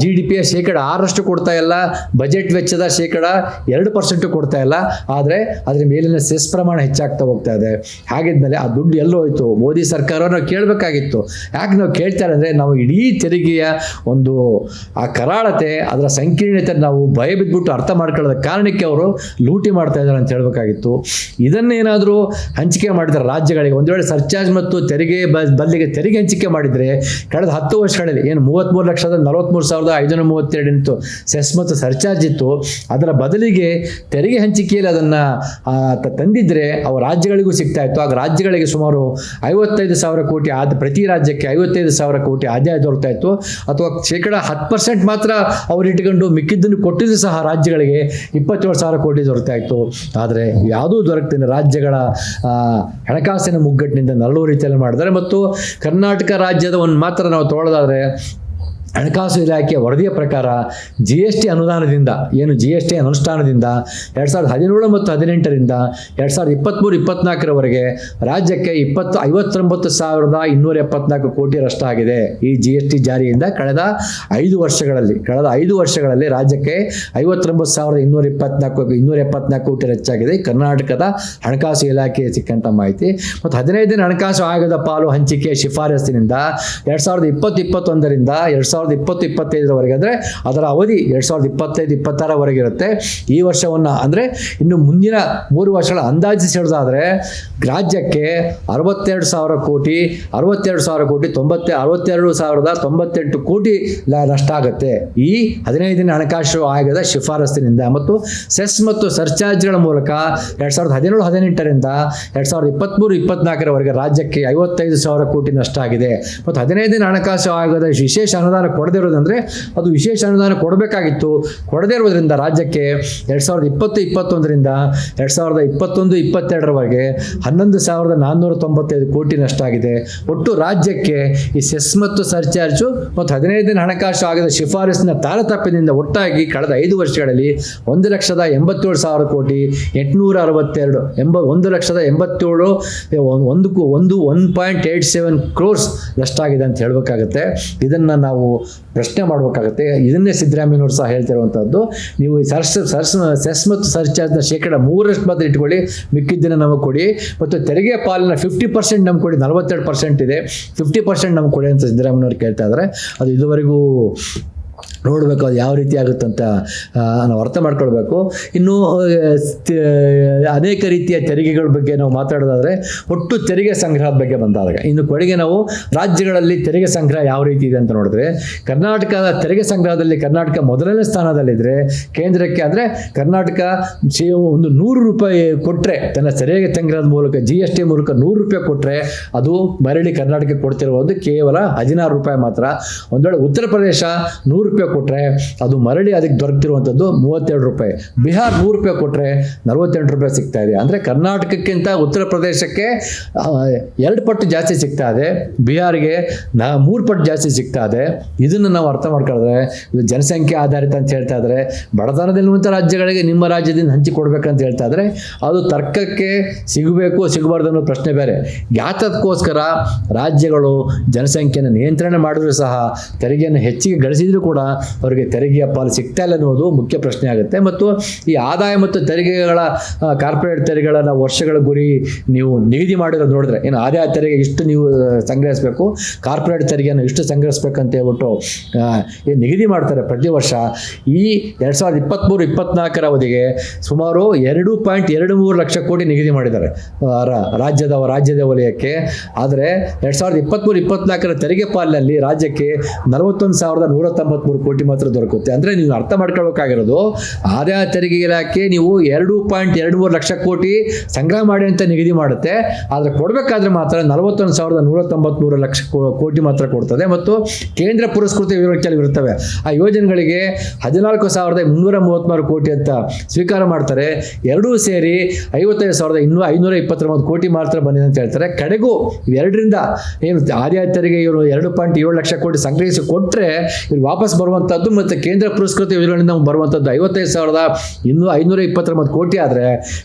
ಜಿ ಡಿ ಪಿಯ ಶೇಕಡ ಆರಷ್ಟು ಕೊಡ್ತಾ ಇಲ್ಲ ಬಜೆಟ್ ವೆಚ್ಚದ ಶೇಕಡ ಎರಡು ಪರ್ಸೆಂಟು ಕೊಡ್ತಾ ಇಲ್ಲ, ಆದರೆ ಅದರ ಮೇಲಿನ ಸೆಸ್ ಪ್ರಮಾಣ ಹೆಚ್ಚಾಗ್ತಾ ಹೋಗ್ತಾ ಇದೆ. ಹಾಗಿದ್ಮೇಲೆ ಆ ದುಡ್ಡು ಎಲ್ಲೋ ಹೋಯ್ತು? ಮೋದಿ ಸರ್ಕಾರ ನಾವು ಕೇಳಬೇಕಾಗಿತ್ತು. ಯಾಕೆ ನಾವು ಕೇಳ್ತಾರೆ ಅಂದರೆ ನಾವು ಇಡೀ ತೆರಿಗೆಯ ಒಂದು, ಆ ಕರಾಳತೆ, ಅದರ ಸಂಕೀರ್ಣತೆ ನಾವು ಭಯ ಬಿದ್ದುಬಿಟ್ಟು ಅರ್ಥ ಮಾಡ್ಕೊಳ್ಳೋದ ಕಾರಣಕ್ಕೆ ಅವರು ಲೂಟಿ ಮಾಡ್ತಾ ಇದ್ದಾರೆ ಅಂತ ಹೇಳಬೇಕಾಗಿತ್ತು. ಇದನ್ನೇನಾದರೂ ಹಂಚಿಕೆ ಮಾಡಿದ್ದಾರೆ ರಾಜ್ಯಗಳಿಗೆ ಒಂದು ವೇಳೆ ಸರ್ಚಾರ್ಜ್ ಮತ್ತು ತೆರಿಗೆ ಬದಲಿಗೆ ತೆರಿಗೆ ಹಂಚಿಕೆ ಮಾಡಿದರೆ ಕಳೆದ ಹತ್ತು ವರ್ಷಗಳಲ್ಲಿ ಏನು ಮೂವತ್ತ್ಮೂರು ಲಕ್ಷದ ನಲವತ್ತ್ಮೂರು ಸಾವಿರದ ಐದುನೂರ ಮೂವತ್ತೆರಡು ಇತ್ತು. ಸೆಸ್ ಮತ್ತು ಸರ್ಚಾರ್ಜ್ ಇತ್ತು. ಅದರ ಬದಲಿಗೆ ತೆರಿಗೆ ಹಂಚಿಕೆಯಲ್ಲಿ ಅದನ್ನು ತಂದಿದ್ದರೆ ಅವು ರಾಜ್ಯಗಳಿಗೂ ಸಿಗ್ತಾ ಇತ್ತು. ಆಗ ರಾಜ್ಯಗಳಿಗೆ ಸುಮಾರು ಐವತ್ತೈದು ಸಾವಿರ ಕೋಟಿ ಆದ, ಪ್ರತಿ ರಾಜ್ಯಕ್ಕೆ ಐವತ್ತೈದು ಸಾವಿರ ಕೋಟಿ ಆದಾಯ ದೊರಕ್ತಾ ಇತ್ತು. ಅಥವಾ ಶೇಕಡ ಹತ್ತು ಪರ್ಸೆಂಟ್ ಮಾತ್ರ ಅವ್ರು ಇಟ್ಕೊಂಡು ಮಿಕ್ಕಿದ್ದನ್ನು ಕೊಟ್ಟಿದ್ದು ಸಹ ರಾಜ್ಯಗಳಿಗೆ. ಇಪ್ಪತ್ತೇಳು ಸಾವಿರ ಕೋಟಿ ದೊರಕ್ತಾ ಇತ್ತು ಆದರೆ ಯಾವುದೂ ದೊರಕ್ತಿಲ್ಲ. ರಾಜ್ಯಗಳ ಹಣಕಾಸಿನ ಮುಗ್ಗಟ್ಟಿನಿಂದ ನರಳುವ ರೀತಿಯಲ್ಲಿ ಮಾಡಿದ್ದಾರೆ. ಮತ್ತು ಕರ್ನಾಟಕ ರಾಜ್ಯದ ಒಂದು ಮಾತ್ರ ನಾವು ತೊಗೊಳ್ಳೋದಾದರೆ ಹಣಕಾಸು ಇಲಾಖೆಯ ವರದಿಯ ಪ್ರಕಾರ ಜಿ ಎಸ್ ಟಿ ಅನುದಾನದಿಂದ, ಏನು ಜಿ ಎಸ್ ಟಿ ಅನುಷ್ಠಾನದಿಂದ ಎರಡು ಸಾವಿರದ ಹದಿನೇಳು ಮತ್ತು ಹದಿನೆಂಟರಿಂದ ಎರಡು ಸಾವಿರದ ಇಪ್ಪತ್ತ್ಮೂರು ಇಪ್ಪತ್ನಾಲ್ಕರವರೆಗೆ ರಾಜ್ಯಕ್ಕೆ ಇಪ್ಪತ್ತು, ಐವತ್ತೊಂಬತ್ತು ಸಾವಿರದ ಇನ್ನೂರ ಎಪ್ಪತ್ನಾಲ್ಕು ಕೋಟಿ ರಷ್ಟಾಗಿದೆ ಈ ಜಿ ಎಸ್ ಟಿ ಜಾರಿಯಿಂದ ಕಳೆದ ಐದು ವರ್ಷಗಳಲ್ಲಿ, ಕಳೆದ ಐದು ವರ್ಷಗಳಲ್ಲಿ ರಾಜ್ಯಕ್ಕೆ ಐವತ್ತೊಂಬತ್ತು ಸಾವಿರದ ಇನ್ನೂರ ಇಪ್ಪತ್ನಾಲ್ಕು, ಇನ್ನೂರ ಎಪ್ಪತ್ನಾಲ್ಕು ಕೋಟಿ ಹೆಚ್ಚಾಗಿದೆ ಕರ್ನಾಟಕದ ಹಣಕಾಸು ಇಲಾಖೆಯ ಸಿಕ್ಕಂಥ ಮಾಹಿತಿ. ಮತ್ತು ಹದಿನೈದನೇ ಹಣಕಾಸು ಆಯೋಗದ ಪಾಲು ಹಂಚಿಕೆ ಶಿಫಾರಸ್ಸಿನಿಂದ ಎರಡು ಸಾವಿರದ ಇಪ್ಪತ್ತು, ಇಪ್ಪತ್ತೊಂದರಿಂದ ಎರಡು ಸಾವಿರದ ಇಪ್ಪತ್ತು ಇಪ್ಪತ್ತೈದರವರೆಗೆ ಅಂದರೆ ಅದರ ಅವಧಿ ಎರಡು ಸಾವಿರದ ಇಪ್ಪತ್ತೈದು ಇಪ್ಪತ್ತಾರವರೆಗೆ ಇರುತ್ತೆ. ಈ ವರ್ಷವನ್ನು ಅಂದರೆ ಇನ್ನು ಮುಂದಿನ ಮೂರು ವರ್ಷಗಳ ಅಂದಾಜು ಸೇರಿದಾದರೆ ರಾಜ್ಯಕ್ಕೆ ಅರವತ್ತೆರಡು ಸಾವಿರ ಕೋಟಿ, ಅರವತ್ತೆರಡು ಸಾವಿರ ಕೋಟಿ, ತೊಂಬತ್ತೆ, ಅರವತ್ತೆರಡು ಸಾವಿರದ ತೊಂಬತ್ತೆಂಟು ಕೋಟಿ ನಷ್ಟ ಆಗುತ್ತೆ. ಈ ಹದಿನೈದನೇ ಹಣಕಾಸು ಆಯೋಗದ ಶಿಫಾರಸ್ಸಿನಿಂದ ಮತ್ತು ಸೆಸ್ ಮತ್ತು ಸರ್ಚಾರ್ಜ್ಗಳ ಮೂಲಕ ಎರಡು ಸಾವಿರದ ಹದಿನೇಳು, ಹದಿನೆಂಟರಿಂದ ಎರಡು ಸಾವಿರದ ಇಪ್ಪತ್ತ್ಮೂರು ಇಪ್ಪತ್ನಾಲ್ಕರವರೆಗೆ ರಾಜ್ಯಕ್ಕೆ ಐವತ್ತೈದು ಸಾವಿರ ಕೋಟಿ ನಷ್ಟ ಆಗಿದೆ. ಮತ್ತು ಹದಿನೈದನೇ ಹಣಕಾಸು ಆಯೋಗದ ವಿಶೇಷ ಅನುದಾನ ಕೊಡದೇ ಇರೋದಂದರೆ ಅದು ವಿಶೇಷ ಅನುದಾನ ಕೊಡಬೇಕಾಗಿತ್ತು. ಕೊಡದೇ ಇರೋದ್ರಿಂದ ರಾಜ್ಯಕ್ಕೆ ಎರಡು ಸಾವಿರದ ಇಪ್ಪತ್ತು, ಇಪ್ಪತ್ತೊಂದರಿಂದ ಎರಡು ಸಾವಿರದ ಇಪ್ಪತ್ತೊಂದು ಇಪ್ಪತ್ತೆರಡರವರೆಗೆ ಹನ್ನೊಂದು ಸಾವಿರದ ನಾನ್ನೂರ ತೊಂಬತ್ತೈದು ಕೋಟಿ ನಷ್ಟ ಆಗಿದೆ. ಒಟ್ಟು ರಾಜ್ಯಕ್ಕೆ ಈ ಸೆಸ್ ಮತ್ತು ಸರ್ಚಾರ್ಜು ಮತ್ತು ಹದಿನೈದನೇ ಹಣಕಾಸು ಆಗದ ಶಿಫಾರಸಿನ ತಾರತಮ್ಯದಿಂದ ಒಟ್ಟಾಗಿ ಕಳೆದ ಐದು ವರ್ಷಗಳಲ್ಲಿ ಒಂದು ಲಕ್ಷದ ಎಂಬತ್ತೇಳು ಸಾವಿರ ಕೋಟಿ ಎಂಟುನೂರ ಅರವತ್ತೆರಡು ಎಂಬ ಒಂದು ಲಕ್ಷದ ಎಂಬತ್ತೇಳು, ಒಂದ್- ಒಂದು one point eight seven crores ನಷ್ಟಾಗಿದೆ ಅಂತ ಹೇಳಬೇಕಾಗುತ್ತೆ. ಇದನ್ನು ನಾವು ಪ್ರಶ್ನೆ ಮಾಡಬೇಕಾಗುತ್ತೆ. ಇದನ್ನೇ ಸಿದ್ದರಾಮಯ್ಯನವರು ಸಹ ಹೇಳ್ತಿರುವಂಥದ್ದು ನೀವು ಸರ್ಸ್ ಸರ್ಸ್ ಸೆಸ್ ಮತ್ತು ಸರ್ಚಾರ್ಜ್ನ ಶೇಕಡ ಮೂರರಷ್ಟು ಮಾತ್ರ ಇಟ್ಕೊಳ್ಳಿ. ಮಿಕ್ಕಿದ್ದನ್ನು ನಮಗೆ ಕೊಡಿ. ಮತ್ತು ತೆರಿಗೆ ಪಾಲಿನ ಫಿಫ್ಟಿ ಪರ್ಸೆಂಟ್ ನಮ್ಗೆ ಕೊಡಿ. ನಲವತ್ತೆರಡು ಪರ್ಸೆಂಟ್ ಇದೆ. ಫಿಫ್ಟಿ ಪರ್ಸೆಂಟ್ ನಮ್ಗೆ ಕೊಡಿ ಅಂತ ಸಿದ್ದರಾಮಯ್ಯನವರು ಕೇಳ್ತಾ ಇದ್ದಾರೆ ಅದು ಇದುವರೆಗೂ ನೋಡಬೇಕು ಅದು ಯಾವ ರೀತಿ ಆಗುತ್ತೆ ಅಂತ ನಾವು ಅರ್ಥ ಮಾಡ್ಕೊಳ್ಬೇಕು. ಇನ್ನು ಅನೇಕ ರೀತಿಯ ತೆರಿಗೆಗಳ ಬಗ್ಗೆ ನಾವು ಮಾತಾಡೋದಾದರೆ, ಒಟ್ಟು ತೆರಿಗೆ ಸಂಗ್ರಹದ ಬಗ್ಗೆ ಬಂದಾಗ, ಇನ್ನು ಕೊಡುಗೆ ನಾವು ರಾಜ್ಯಗಳಲ್ಲಿ ತೆರಿಗೆ ಸಂಗ್ರಹ ಯಾವ ರೀತಿ ಇದೆ ಅಂತ ನೋಡಿದ್ರೆ ಕರ್ನಾಟಕದ ತೆರಿಗೆ ಸಂಗ್ರಹದಲ್ಲಿ ಕರ್ನಾಟಕ ಮೊದಲನೇ ಸ್ಥಾನದಲ್ಲಿದ್ದರೆ ಕೇಂದ್ರಕ್ಕೆ ಅಂದರೆ ಕರ್ನಾಟಕ ಒಂದು ನೂರು ರೂಪಾಯಿ ಕೊಟ್ಟರೆ ತನ್ನ ತೆರಿಗೆ ಸಂಗ್ರಹದ ಮೂಲಕ ಜಿ ಎಸ್ ಟಿ ಮೂಲಕ ನೂರು ರೂಪಾಯಿ ಕೊಟ್ಟರೆ ಅದು ಮರಳಿ ಕರ್ನಾಟಕಕ್ಕೆ ಕೊಡ್ತಿರುವುದು ಕೇವಲ ಹದಿನಾರು ರೂಪಾಯಿ ಮಾತ್ರ. ಒಂದು ವೇಳೆ ಉತ್ತರ ಪ್ರದೇಶ ನೂರು ರೂಪಾಯಿ ಕೊಟ್ಟರೆ ಅದು ಮರಳಿ ಅದಕ್ಕೆ ದೊರಕ್ತಿರುವಂಥದ್ದು ಮೂವತ್ತೆರಡು ರೂಪಾಯಿ. ಬಿಹಾರ್ ನೂರು ರೂಪಾಯಿ ಕೊಟ್ಟರೆ ನಲವತ್ತೆಂಟು ರೂಪಾಯಿ ಸಿಗ್ತಾ ಇದೆ. ಅಂದರೆ ಕರ್ನಾಟಕಕ್ಕಿಂತ ಉತ್ತರ ಪ್ರದೇಶಕ್ಕೆ ಎರಡು ಪಟ್ಟು ಜಾಸ್ತಿ ಸಿಗ್ತಾ ಇದೆ. ಬಿಹಾರ್ಗೆ ನಾ, ಮೂರು ಪಟ್ಟು ಜಾಸ್ತಿ ಸಿಗ್ತಾ ಇದೆ. ಇದನ್ನು ನಾವು ಅರ್ಥ ಮಾಡ್ಕೊಳ್ತಾರೆ ಇದು ಜನಸಂಖ್ಯೆ ಆಧಾರಿತ ಅಂತ ಹೇಳ್ತಾ ಇದ್ದಾರೆ. ಬಡತನದಲ್ಲಿರುವಂಥ ರಾಜ್ಯಗಳಿಗೆ ನಿಮ್ಮ ರಾಜ್ಯದಿಂದ ಹಂಚಿಕೊಡ್ಬೇಕಂತ ಹೇಳ್ತಾ ಇದ್ದಾರೆ. ಅದು ತರ್ಕಕ್ಕೆ ಸಿಗಬೇಕು, ಸಿಗಬಾರ್ದು ಅನ್ನೋ ಪ್ರಶ್ನೆ ಬೇರೆ. ಯಾತಕ್ಕೋಸ್ಕರ ರಾಜ್ಯಗಳು ಜನಸಂಖ್ಯೆಯನ್ನು ನಿಯಂತ್ರಣ ಮಾಡಿದ್ರು ಸಹ ತೆರಿಗೆಯನ್ನು ಹೆಚ್ಚಿಗೆ ಗಳಿಸಿದ್ರು ಕೂಡ ಅವರಿಗೆ ತೆರಿಗೆಯ ಪಾಲು ಸಿಗ್ತಾ ಇಲ್ಲ ಅನ್ನೋದು ಮುಖ್ಯ ಪ್ರಶ್ನೆ ಆಗುತ್ತೆ. ಮತ್ತು ಈ ಆದಾಯ ಮತ್ತು ತೆರಿಗೆಗಳ ಕಾರ್ಪೊರೇಟ್ ತೆರಿಗೆಗಳ ವರ್ಷಗಳ ಗುರಿ ನೀವು ನಿಗದಿ ಮಾಡಿರೋದು ನೋಡಿದ್ರೆ ಏನು ಆದಾಯ ತೆರಿಗೆ ಇಷ್ಟು ನೀವು ಸಂಗ್ರಹಿಸಬೇಕು, ಕಾರ್ಪೊರೇಟ್ ತೆರಿಗೆಯನ್ನು ಇಷ್ಟು ಸಂಗ್ರಹಿಸ್ಬೇಕಂತ ಹೇಳ್ಬಿಟ್ಟು ಏನು ನಿಗದಿ ಮಾಡ್ತಾರೆ ಪ್ರತಿ ವರ್ಷ. ಈ ಎರಡು ಸಾವಿರದ ಇಪ್ಪತ್ತ್ಮೂರು ಇಪ್ಪತ್ನಾಲ್ಕರ ಅವಧಿಗೆ ಸುಮಾರು ಎರಡು ಪಾಯಿಂಟ್ ಎರಡು ಮೂರು ಲಕ್ಷ ಕೋಟಿ ನಿಗದಿ ಮಾಡಿದ್ದಾರೆ ರಾಜ್ಯದ ರಾಜ್ಯದ ವಲಯಕ್ಕೆ. ಆದರೆ ಎರಡು ಸಾವಿರದ ಇಪ್ಪತ್ತ್ಮೂರು ಇಪ್ಪತ್ನಾಲ್ಕರ ತೆರಿಗೆ ಪಾಲಿನಲ್ಲಿ ರಾಜ್ಯಕ್ಕೆ ನಲವತ್ತೊಂದು ಸಾವಿರದ ನೂರ ತೊಂಬತ್ಮೂರು ಕೋಟಿ ಮಾತ್ರ ದೊರಕುತ್ತೆ. ಅಂದರೆ ನೀವು ಅರ್ಥ ಮಾಡ್ಕೊಳ್ಬೇಕಾಗಿರೋದು, ಆದಾಯ ತೆರಿಗೆ ಇಲಾಖೆ ನೀವು ಎರಡು ಪಾಯಿಂಟ್ ಎರಡು ಮೂರು ಲಕ್ಷ ಕೋಟಿ ಸಂಗ್ರಹ ಮಾಡಿ ಅಂತ ನಿಗದಿ ಮಾಡುತ್ತೆ. ಆದರೆ ಕೊಡಬೇಕಾದ್ರೆ ಮಾತ್ರ ನಲವತ್ತೊಂದು ಸಾವಿರದ ನೂರ ತೊಂಬತ್ಮೂರು ಲಕ್ಷ ಕೋಟಿ ಮಾತ್ರ ಕೊಡ್ತದೆ. ಮತ್ತು ಕೇಂದ್ರ ಪುರಸ್ಕೃತ ಯೋಜನೆಗಳು ಇರ್ತವೆ ಆ ಯೋಜನೆಗಳಿಗೆ ಹದಿನಾಲ್ಕು ಸಾವಿರದ ಮುನ್ನೂರ ಮೂವತ್ತ್ಮೂರು ಕೋಟಿ ಅಂತ ಸ್ವೀಕಾರ ಮಾಡ್ತಾರೆ. ಎರಡೂ ಸೇರಿ ಐವತ್ತೈದು ಸಾವಿರದ ಇನ್ನೂರ ಐನೂರ ಇಪ್ಪತ್ತೊಂಬತ್ತು ಕೋಟಿ ಮಾತ್ರ ಬಂದಿದೆ ಅಂತ ಹೇಳ್ತಾರೆ. ಕಡೆಗೂ ಇವೆರಡರಿಂದ ಏನು ಆದಾಯ ತೆರಿಗೆ ಇವರು ಎರಡು ಪಾಯಿಂಟ್ ಏಳು ಲಕ್ಷ ಕೋಟಿ ಸಂಗ್ರಹಿಸಿ ಕೊಟ್ಟರೆ ಇವ್ರು ವಾಪಸ್ ಬರುವಂಥದ್ದು ಮತ್ತು ಕೇಂದ್ರ ಪುರಸ್ಕೃತ ಯೋಜನೆಗಳಿಂದ ಬರುವಂಥದ್ದು ಐವತ್ತೈದು ಸಾವಿರದ ಇನ್ನೂ ಐನೂರ ಇಪ್ಪತ್ತೊಂಬತ್ತು ಕೋಟಿ ಆದರೆ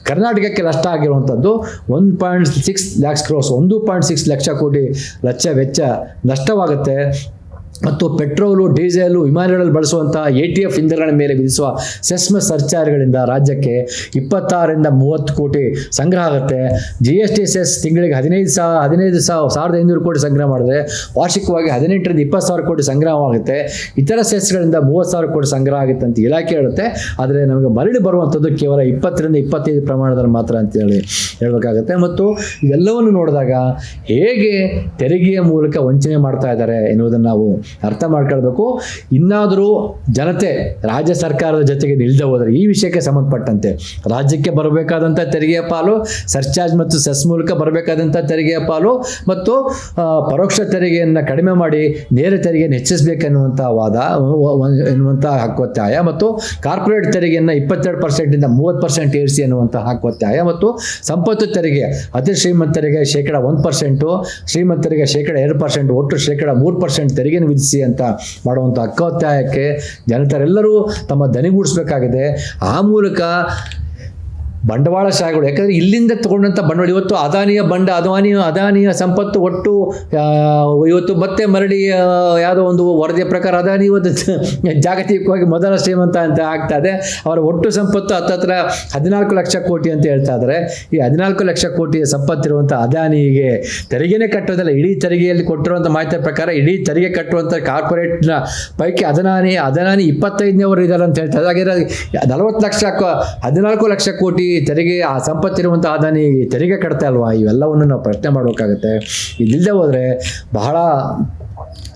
ಕರ್ನಾಟಕಕ್ಕೆ ನಷ್ಟ ಆಗಿರುವಂಥದ್ದು one point six lakhs crores ಒಂದು ಪಾಯಿಂಟ್ ಸಿಕ್ಸ್ ಲಕ್ಷ ಕೋಟಿ ಲಕ್ಷ ವೆಚ್ಚ ನಷ್ಟವಾಗುತ್ತೆ. ಮತ್ತು ಪೆಟ್ರೋಲು, ಡೀಸೆಲು, ವಿಮಾನಗಳಲ್ಲಿ ಬಳಸುವಂಥ ಎ ಟಿ ಎಫ್ ಇಂಧನಗಳ ಮೇಲೆ ವಿಧಿಸುವ ಸೆಸ್ಮ ಸರ್ಚಾರ್ಜ್ಗಳಿಂದ ರಾಜ್ಯಕ್ಕೆ ಇಪ್ಪತ್ತಾರರಿಂದ ಮೂವತ್ತು ಕೋಟಿ ಸಂಗ್ರಹ ಆಗುತ್ತೆ. ಜಿ ಎಸ್ ಟಿ ಸೆಸ್ ತಿಂಗಳಿಗೆ ಹದಿನೈದು ಸಾವಿರ ಹದಿನೈದು ಸಾವಿರ ಸಾವಿರದ ಐನೂರು ಕೋಟಿ ಸಂಗ್ರಹ ಮಾಡಿದ್ರೆ ವಾರ್ಷಿಕವಾಗಿ ಹದಿನೆಂಟರಿಂದ ಇಪ್ಪತ್ತು ಸಾವಿರ ಕೋಟಿ ಸಂಗ್ರಹವಾಗುತ್ತೆ ಇತರ ಸೆಸ್ಗಳಿಂದ ಮೂವತ್ತು ಸಾವಿರ ಕೋಟಿ ಸಂಗ್ರಹ ಆಗುತ್ತೆ ಅಂತ ಇಲಾಖೆ ಹೇಳುತ್ತೆ. ಆದರೆ ನಮಗೆ ಮರಳಿ ಬರುವಂಥದ್ದು ಕೇವಲ ಇಪ್ಪತ್ತರಿಂದ ಇಪ್ಪತ್ತೈದು ಪ್ರಮಾಣದಲ್ಲಿ ಮಾತ್ರ ಅಂತೇಳಿ ಹೇಳಬೇಕಾಗುತ್ತೆ. ಮತ್ತು ಇವೆಲ್ಲವನ್ನು ನೋಡಿದಾಗ ಹೇಗೆ ತೆರಿಗೆಯ ಮೂಲಕ ವಂಚನೆ ಮಾಡ್ತಾ ಇದ್ದಾರೆ ಎನ್ನುವುದನ್ನು ನಾವು ಅರ್ಥ ಮಾಡ್ಕೊಳ್ಬೇಕು. ಇನ್ನಾದರೂ ಜನತೆ ರಾಜ್ಯ ಸರ್ಕಾರದ ಜೊತೆಗೆ ನಿಲ್ದೆ ಹೋದರೆ ಈ ವಿಷಯಕ್ಕೆ ಸಂಬಂಧಪಟ್ಟಂತೆ ರಾಜ್ಯಕ್ಕೆ ಬರಬೇಕಾದಂಥ ತೆರಿಗೆಯ ಪಾಲು, ಸರ್ಚಾರ್ಜ್ ಮತ್ತು ಸೆಸ್ ಮೂಲಕ ಬರಬೇಕಾದಂಥ ತೆರಿಗೆಯ ಪಾಲು ಮತ್ತು ಪರೋಕ್ಷ ತೆರಿಗೆಯನ್ನು ಕಡಿಮೆ ಮಾಡಿ ನೇರ ತೆರಿಗೆಯನ್ನು ಹೆಚ್ಚಿಸಬೇಕೆನ್ನುವಂಥ ವಾದ ಎನ್ನುವಂಥ ಹಕ್ಕೊತ್ತಾಯ ಮತ್ತು ಕಾರ್ಪೊರೇಟ್ ತೆರಿಗೆಯನ್ನು ಇಪ್ಪತ್ತೆರಡು ಪರ್ಸೆಂಟಿಂದ ಮೂವತ್ತು ಪರ್ಸೆಂಟ್ ಏರಿಸಿ ಎನ್ನುವಂಥ ಹಕ್ಕೊತ್ತಾಯ ಮತ್ತು ಸಂಪತ್ತು ತೆರಿಗೆ, ಅತಿ ಶ್ರೀಮಂತರಿಗೆ ಶೇಕಡ ಒಂದು ಪರ್ಸೆಂಟು ಶ್ರೀಮಂತರಿಗೆ ಶೇಕಡ ಎರಡು ಪರ್ಸೆಂಟ್, ಒಟ್ಟು ಶೇಕಡ ಮೂರು ಪರ್ಸೆಂಟ್ ತೆರಿಗೆಯನ್ನು ವಿಧಿಸಿ ಅಂತ ಮಾಡುವಂಥ ಹಕ್ಕೊತ್ತಾಯಕ್ಕೆ ಜನತರೆಲ್ಲರೂ ತಮ್ಮ ದನಿಗೂಡಿಸ್ಬೇಕಾಗಿದೆ. ಆ ಮೂಲಕ ಬಂಡವಾಳಶಾಹಿಗಳು ಯಾಕಂದರೆ ಇಲ್ಲಿಂದ ತಗೊಂಡಂಥ ಬಂಡವಾಳ, ಇವತ್ತು ಅದಾನಿಯ ಬಂಡ, ಅದಾನಿಯ ಅದಾನಿಯ ಸಂಪತ್ತು ಒಟ್ಟು ಇವತ್ತು ಮತ್ತೆ ಮರಳಿ ಯಾವುದೋ ಒಂದು ವರದಿಯ ಪ್ರಕಾರ ಅದಾನಿ ಇವತ್ತು ಜಾಗತಿಕವಾಗಿ ಮೊದಲ ಶ್ರೀಮಂತ ಅಂತ ಆಗ್ತಾ ಇದೆ. ಅವರ ಒಟ್ಟು ಸಂಪತ್ತು ಹತ್ತತ್ರ ಹದಿನಾಲ್ಕು ಲಕ್ಷ ಕೋಟಿ ಅಂತ ಹೇಳ್ತಾ ಇದ್ದಾರೆ ಈ ಹದಿನಾಲ್ಕು ಲಕ್ಷ ಕೋಟಿಯ ಸಂಪತ್ತಿರುವಂಥ ಅದಾನಿಗೆ ತೆರಿಗೆನೇ ಕಟ್ಟೋದಿಲ್ಲ. ಇಡೀ ತೆರಿಗೆಯಲ್ಲಿ ಕೊಟ್ಟಿರುವಂಥ ಮಾಹಿತಿ ಪ್ರಕಾರ ಇಡೀ ತೆರಿಗೆ ಕಟ್ಟುವಂಥ ಕಾರ್ಪೊರೇಟ್ನ ಪೈಕಿ ಅದನಾನಿ ಅದನಾನಿ ಇಪ್ಪತ್ತೈದನೇವರು ಇದ್ದಾರೆ ಅಂತ ಹೇಳ್ತಾರೆ ಹಾಗೆ ನಲವತ್ತು ಲಕ್ಷ, ಹದಿನಾಲ್ಕು ಲಕ್ಷ ಕೋಟಿ ತೆರಿಗೆ ಆ ಸಂಪತ್ತಿರುವಂಥ ಆದಾನಿ ತೆರಿಗೆ ಕಟ್ತಾ ಅಲ್ವಾ ಇವೆಲ್ಲವನ್ನು ನಾವು ಪ್ರಶ್ನೆ ಮಾಡಬೇಕಾಗತ್ತೆ. ಇದಿಲ್ಲದೆ ಹೋದರೆ ಬಹಳ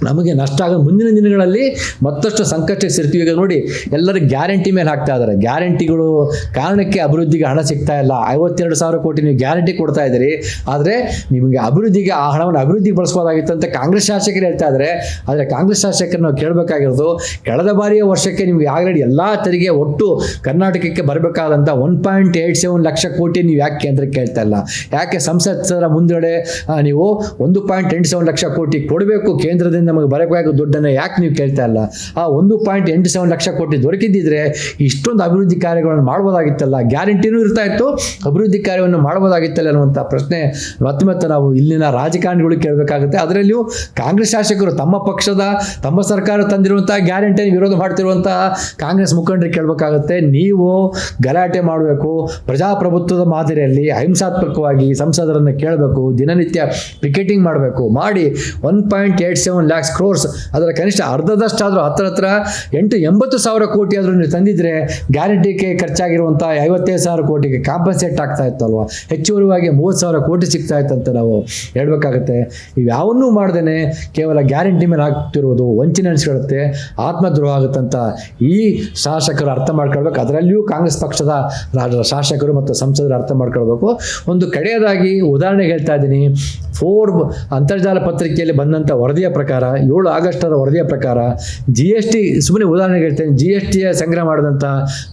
ನಮಗೆ ನಷ್ಟ ಆಗೋ ಮುಂದಿನ ದಿನಗಳಲ್ಲಿ ಮತ್ತಷ್ಟು ಸಂಕಷ್ಟಕ್ಕೆ ಸಿರ್ತೀವಿ ಈಗ ನೋಡಿ, ಎಲ್ಲರೂ ಗ್ಯಾರಂಟಿ ಮೇಲೆ ಹಾಕ್ತಾ ಇದ್ದಾರೆ. ಗ್ಯಾರಂಟಿಗಳು ಕಾರಣಕ್ಕೆ ಅಭಿವೃದ್ಧಿಗೆ ಹಣ ಸಿಗ್ತಾ ಇಲ್ಲ. ಐವತ್ತೆರಡು ಸಾವಿರ ಕೋಟಿ ನೀವು ಗ್ಯಾರಂಟಿ ಕೊಡ್ತಾ ಇದ್ದೀರಿ. ಆದರೆ ನಿಮಗೆ ಅಭಿವೃದ್ಧಿಗೆ ಆ ಹಣವನ್ನು ಅಭಿವೃದ್ಧಿ ಬಳಸ್ಬೋದಾಗಿತ್ತು ಅಂತ ಕಾಂಗ್ರೆಸ್ ಶಾಸಕರು ಹೇಳ್ತಾ ಇದ್ದಾರೆ. ಆದರೆ ಕಾಂಗ್ರೆಸ್ ಶಾಸಕರು ನಾವು ಕೇಳಬೇಕಾಗಿರೋದು, ಕಳೆದ ಬಾರಿಯ ವರ್ಷಕ್ಕೆ ನಿಮಗೆ ಆಲ್ರೆಡಿ ಎಲ್ಲ ತೆರಿಗೆ ಒಟ್ಟು ಕರ್ನಾಟಕಕ್ಕೆ ಬರಬೇಕಾದಂಥ one point eight seven lakh crore ನೀವು ಯಾಕೆ ಕೇಂದ್ರಕ್ಕೆ ಕೇಳ್ತಾ ಇಲ್ಲ? ಯಾಕೆ ಸಂಸತ್ತರ ಮುಂದಡೆ ನೀವು ಒಂದು ಪಾಯಿಂಟ್ ಎಂಟು ಸೆವೆನ್ ಲಕ್ಷ ಕೋಟಿ ಕೊಡಬೇಕು ಕೇಂದ್ರದಿಂದ ನಮಗೆ ಬರಬೇಕಾಗಿ ದುಡ್ಡನ್ನು ಯಾಕೆ ನೀವು ಕೇಳ್ತಾ ಇಲ್ಲ? ಆ ಒಂದು ಪಾಯಿಂಟ್ ಎಂಟು ಸೆವೆನ್ ಲಕ್ಷ ಕೋಟಿ ದೊರಕಿದ್ದಿದ್ರೆ ಇಷ್ಟೊಂದು ಅಭಿವೃದ್ಧಿ ಕಾರ್ಯಗಳನ್ನು ಮಾಡ್ಬೋದಾಗಿತ್ತಲ್ಲ? ಗ್ಯಾರಂಟಿನೂ ಇರ್ತಾ ಇತ್ತು. ಅಭಿವೃದ್ಧಿ ಕಾರ್ಯವನ್ನು ಮಾಡ್ಬೋದಾಗಿತ್ತಲ್ಲ ಅನ್ನುವಂಥ ಪ್ರಶ್ನೆ ಮತ್ತೆ ಮತ್ತೆ ನಾವು ಇಲ್ಲಿನ ರಾಜಕಾರಣಿಗಳು ಕೇಳಬೇಕಾಗುತ್ತೆ. ಅದರಲ್ಲಿಯೂ ಕಾಂಗ್ರೆಸ್ ಶಾಸಕರು ತಮ್ಮ ಪಕ್ಷದ, ತಮ್ಮ ಸರ್ಕಾರ ತಂದಿರುವಂತಹ ಗ್ಯಾರಂಟಿಯನ್ನು ವಿರೋಧ ಮಾಡ್ತಿರುವಂತಹ ಕಾಂಗ್ರೆಸ್ ಮುಖಂಡರಿಗೆ ಕೇಳಬೇಕಾಗುತ್ತೆ. ನೀವು ಗಲಾಟೆ ಮಾಡಬೇಕು. ಪ್ರಜಾಪ್ರಭುತ್ವದ ಮಾದರಿಯಲ್ಲಿ ಅಹಿಂಸಾತ್ಮಕವಾಗಿ ಸಂಸದರನ್ನು ಕೇಳಬೇಕು. ದಿನನಿತ್ಯ ಪಿಕೆಟಿಂಗ್ ಮಾಡಬೇಕು. ಮಾಡಿ one point eight seven lakhs crores ಅದರ ಕನಿಷ್ಠ ಅರ್ಧದಷ್ಟಾದರೂ ಹತ್ರ ಹತ್ರ ಎಂಟು ಎಂಬತ್ತು ಸಾವಿರ ಕೋಟಿ ಆದರೂ ನೀವು ತಂದಿದ್ರೆ ಗ್ಯಾರಂಟಿಗೆ ಖರ್ಚಾಗಿರುವಂಥ ಐವತ್ತೈದು ಸಾವಿರ ಕೋಟಿಗೆ ಕಾಂಪನ್ಸೇಟ್ ಆಗ್ತಾ ಇತ್ತಲ್ವ? ಹೆಚ್ಚುವರಿಯಾಗಿ ಮೂವತ್ತು ಸಾವಿರ ಕೋಟಿ ಸಿಗ್ತಾ ಇತ್ತಂತ ನಾವು ಹೇಳ್ಬೇಕಾಗತ್ತೆ. ಇವ್ಯಾವನ್ನೂ ಮಾಡ್ದೇ ಕೇವಲ ಗ್ಯಾರಂಟಿ ಮೇಲೆ ಆಗ್ತಿರೋದು ವಂಚನೆ ಅನಿಸ್ಕೊಳ್ಳುತ್ತೆ, ಆತ್ಮದ್ರೋಹ ಆಗುತ್ತಂತ ಈ ಶಾಸಕರು ಅರ್ಥ ಮಾಡ್ಕೊಳ್ಬೇಕು. ಅದರಲ್ಲಿಯೂ ಕಾಂಗ್ರೆಸ್ ಪಕ್ಷದ ಶಾಸಕರು ಮತ್ತು ಸಂಸದರು ಅರ್ಥ ಮಾಡ್ಕೊಳ್ಬೇಕು. ಒಂದು ಕಡೆಯದಾಗಿ ಉದಾಹರಣೆಗೆ ಹೇಳ್ತಾ ಇದ್ದೀನಿ. ಫೋರ್ ಅಂತರ್ಜಾಲ ಪತ್ರಿಕೆಯಲ್ಲಿ ಬಂದಂಥ ವರದಿಯ ಪ್ರಕಾರ ಏಳು ಆಗಸ್ಟರ ವರದಿಯ ಪ್ರಕಾರ ಜಿ ಎಸ್ ಟಿ ಸುಮ್ಮನೆ ಉದಾಹರಣೆಗೆ ಹೇಳ್ತೇನೆ ಜಿ ಎಸ್ ಟಿಯ ಸಂಗ್ರಹ ಮಾಡಿದಂಥ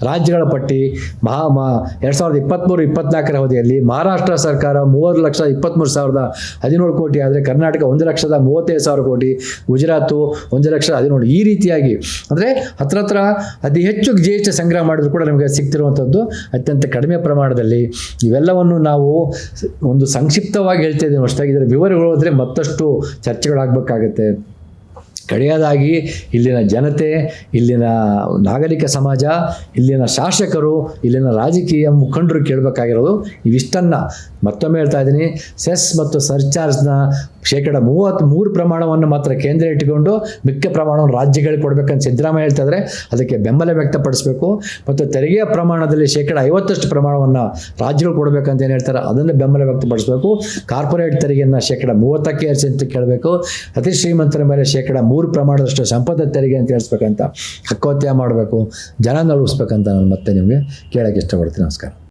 ರಾಜ್ಯಗಳ ಪಟ್ಟಿ ಮಹಾ ಮಾ, ಎರಡು ಸಾವಿರದ ಇಪ್ಪತ್ತ್ಮೂರು ಇಪ್ಪತ್ನಾಲ್ಕರ ಅವಧಿಯಲ್ಲಿ ಮಹಾರಾಷ್ಟ್ರ ಸರ್ಕಾರ ಮೂವರು ಲಕ್ಷ ಇಪ್ಪತ್ತ್ಮೂರು ಸಾವಿರದ ಹದಿನೇಳು ಕೋಟಿ, ಆದರೆ ಕರ್ನಾಟಕ ಒಂದು ಲಕ್ಷದ ಮೂವತ್ತೈದು ಸಾವಿರ ಕೋಟಿ, ಗುಜರಾತು ಒಂದು ಲಕ್ಷ ಹದಿನೇಳು. ಈ ರೀತಿಯಾಗಿ ಅಂದರೆ ಹತ್ರ ಹತ್ರ ಅತಿ ಹೆಚ್ಚು ಜಿ ಎಸ್ ಟಿ ಸಂಗ್ರಹ ಮಾಡಿದ್ರು ಕೂಡ ನಮಗೆ ಸಿಗ್ತಿರುವಂಥದ್ದು ಅತ್ಯಂತ ಕಡಿಮೆ ಪ್ರಮಾಣದಲ್ಲಿ. ಇವೆಲ್ಲವನ್ನು ನಾವು ಒಂದು ಸಂಕ್ಷಿಪ್ತವಾಗಿ ಹೇಳ್ತಾ ಇದ್ದೀವಿ ಅಷ್ಟಾಗಿ ಇದರ ವಿವರಗಳು ಹೋದರೆ ಮತ್ತಷ್ಟು ಚರ್ಚೆಗಳಾಗಬೇಕಾಗತ್ತೆ. ಕಡೆಯದಾಗಿ ಇಲ್ಲಿನ ಜನತೆ ಇಲ್ಲಿನ ನಾಗರಿಕ ಸಮಾಜ ಇಲ್ಲಿನ ಶಾಸಕರು ಇಲ್ಲಿನ ರಾಜಕೀಯ ಮುಖಂಡರು ಕೇಳಬೇಕಾಗಿರೋದು ಇವಿಷ್ಟನ್ನು ಮತ್ತೊಮ್ಮೆ ಹೇಳ್ತಾ ಇದ್ದೀನಿ, ಸೆಸ್ ಮತ್ತು ಸರ್ಚಾರ್ಜ್ನ ಶೇಕಡ ಮೂವತ್ತ್ ಮೂರು ಪ್ರಮಾಣವನ್ನು ಮಾತ್ರ ಕೇಂದ್ರ ಇಟ್ಟುಕೊಂಡು ಮಿಕ್ಕ ಪ್ರಮಾಣವನ್ನು ರಾಜ್ಯಗಳಿಗೆ ಕೊಡಬೇಕಂತ ಸಿದ್ದರಾಮಯ್ಯ ಹೇಳ್ತಾ ಇದ್ದಾರೆ. ಅದಕ್ಕೆ ಬೆಂಬಲ ವ್ಯಕ್ತಪಡಿಸಬೇಕು. ಮತ್ತು ತೆರಿಗೆಯ ಪ್ರಮಾಣದಲ್ಲಿ ಶೇಕಡ ಐವತ್ತಷ್ಟು ಪ್ರಮಾಣವನ್ನು ರಾಜ್ಯಗಳು ಕೊಡಬೇಕಂತ ಏನು ಹೇಳ್ತಾರೆ, ಅದನ್ನು ಬೆಂಬಲ ವ್ಯಕ್ತಪಡಿಸಬೇಕು. ಕಾರ್ಪೊರೇಟ್ ತೆರಿಗೆಯನ್ನು ಶೇಕಡ ಮೂವತ್ತಕ್ಕೆ ಏರಿಸಿ ಅಂತ ಕೇಳಬೇಕು. ಅತಿ ಶ್ರೀಮಂತರ ಮೇಲೆ ಶೇಕಡ ಮೂರು ಪ್ರಮಾಣದಷ್ಟು ಸಂಪದ ತೆರಿಗೆ ಅಂತ ಹೇಳಿಸ್ಬೇಕಂತ ಹಕ್ಕೋತ್ಯ ಮಾಡಬೇಕು. ಜನ ನಡೆಸ್ಬೇಕಂತ ನಾನು ಮತ್ತೆ ನಿಮಗೆ ಕೇಳೋಕ್ಕೆ ಇಷ್ಟಪಡ್ತೀನಿ. ನಮಸ್ಕಾರ.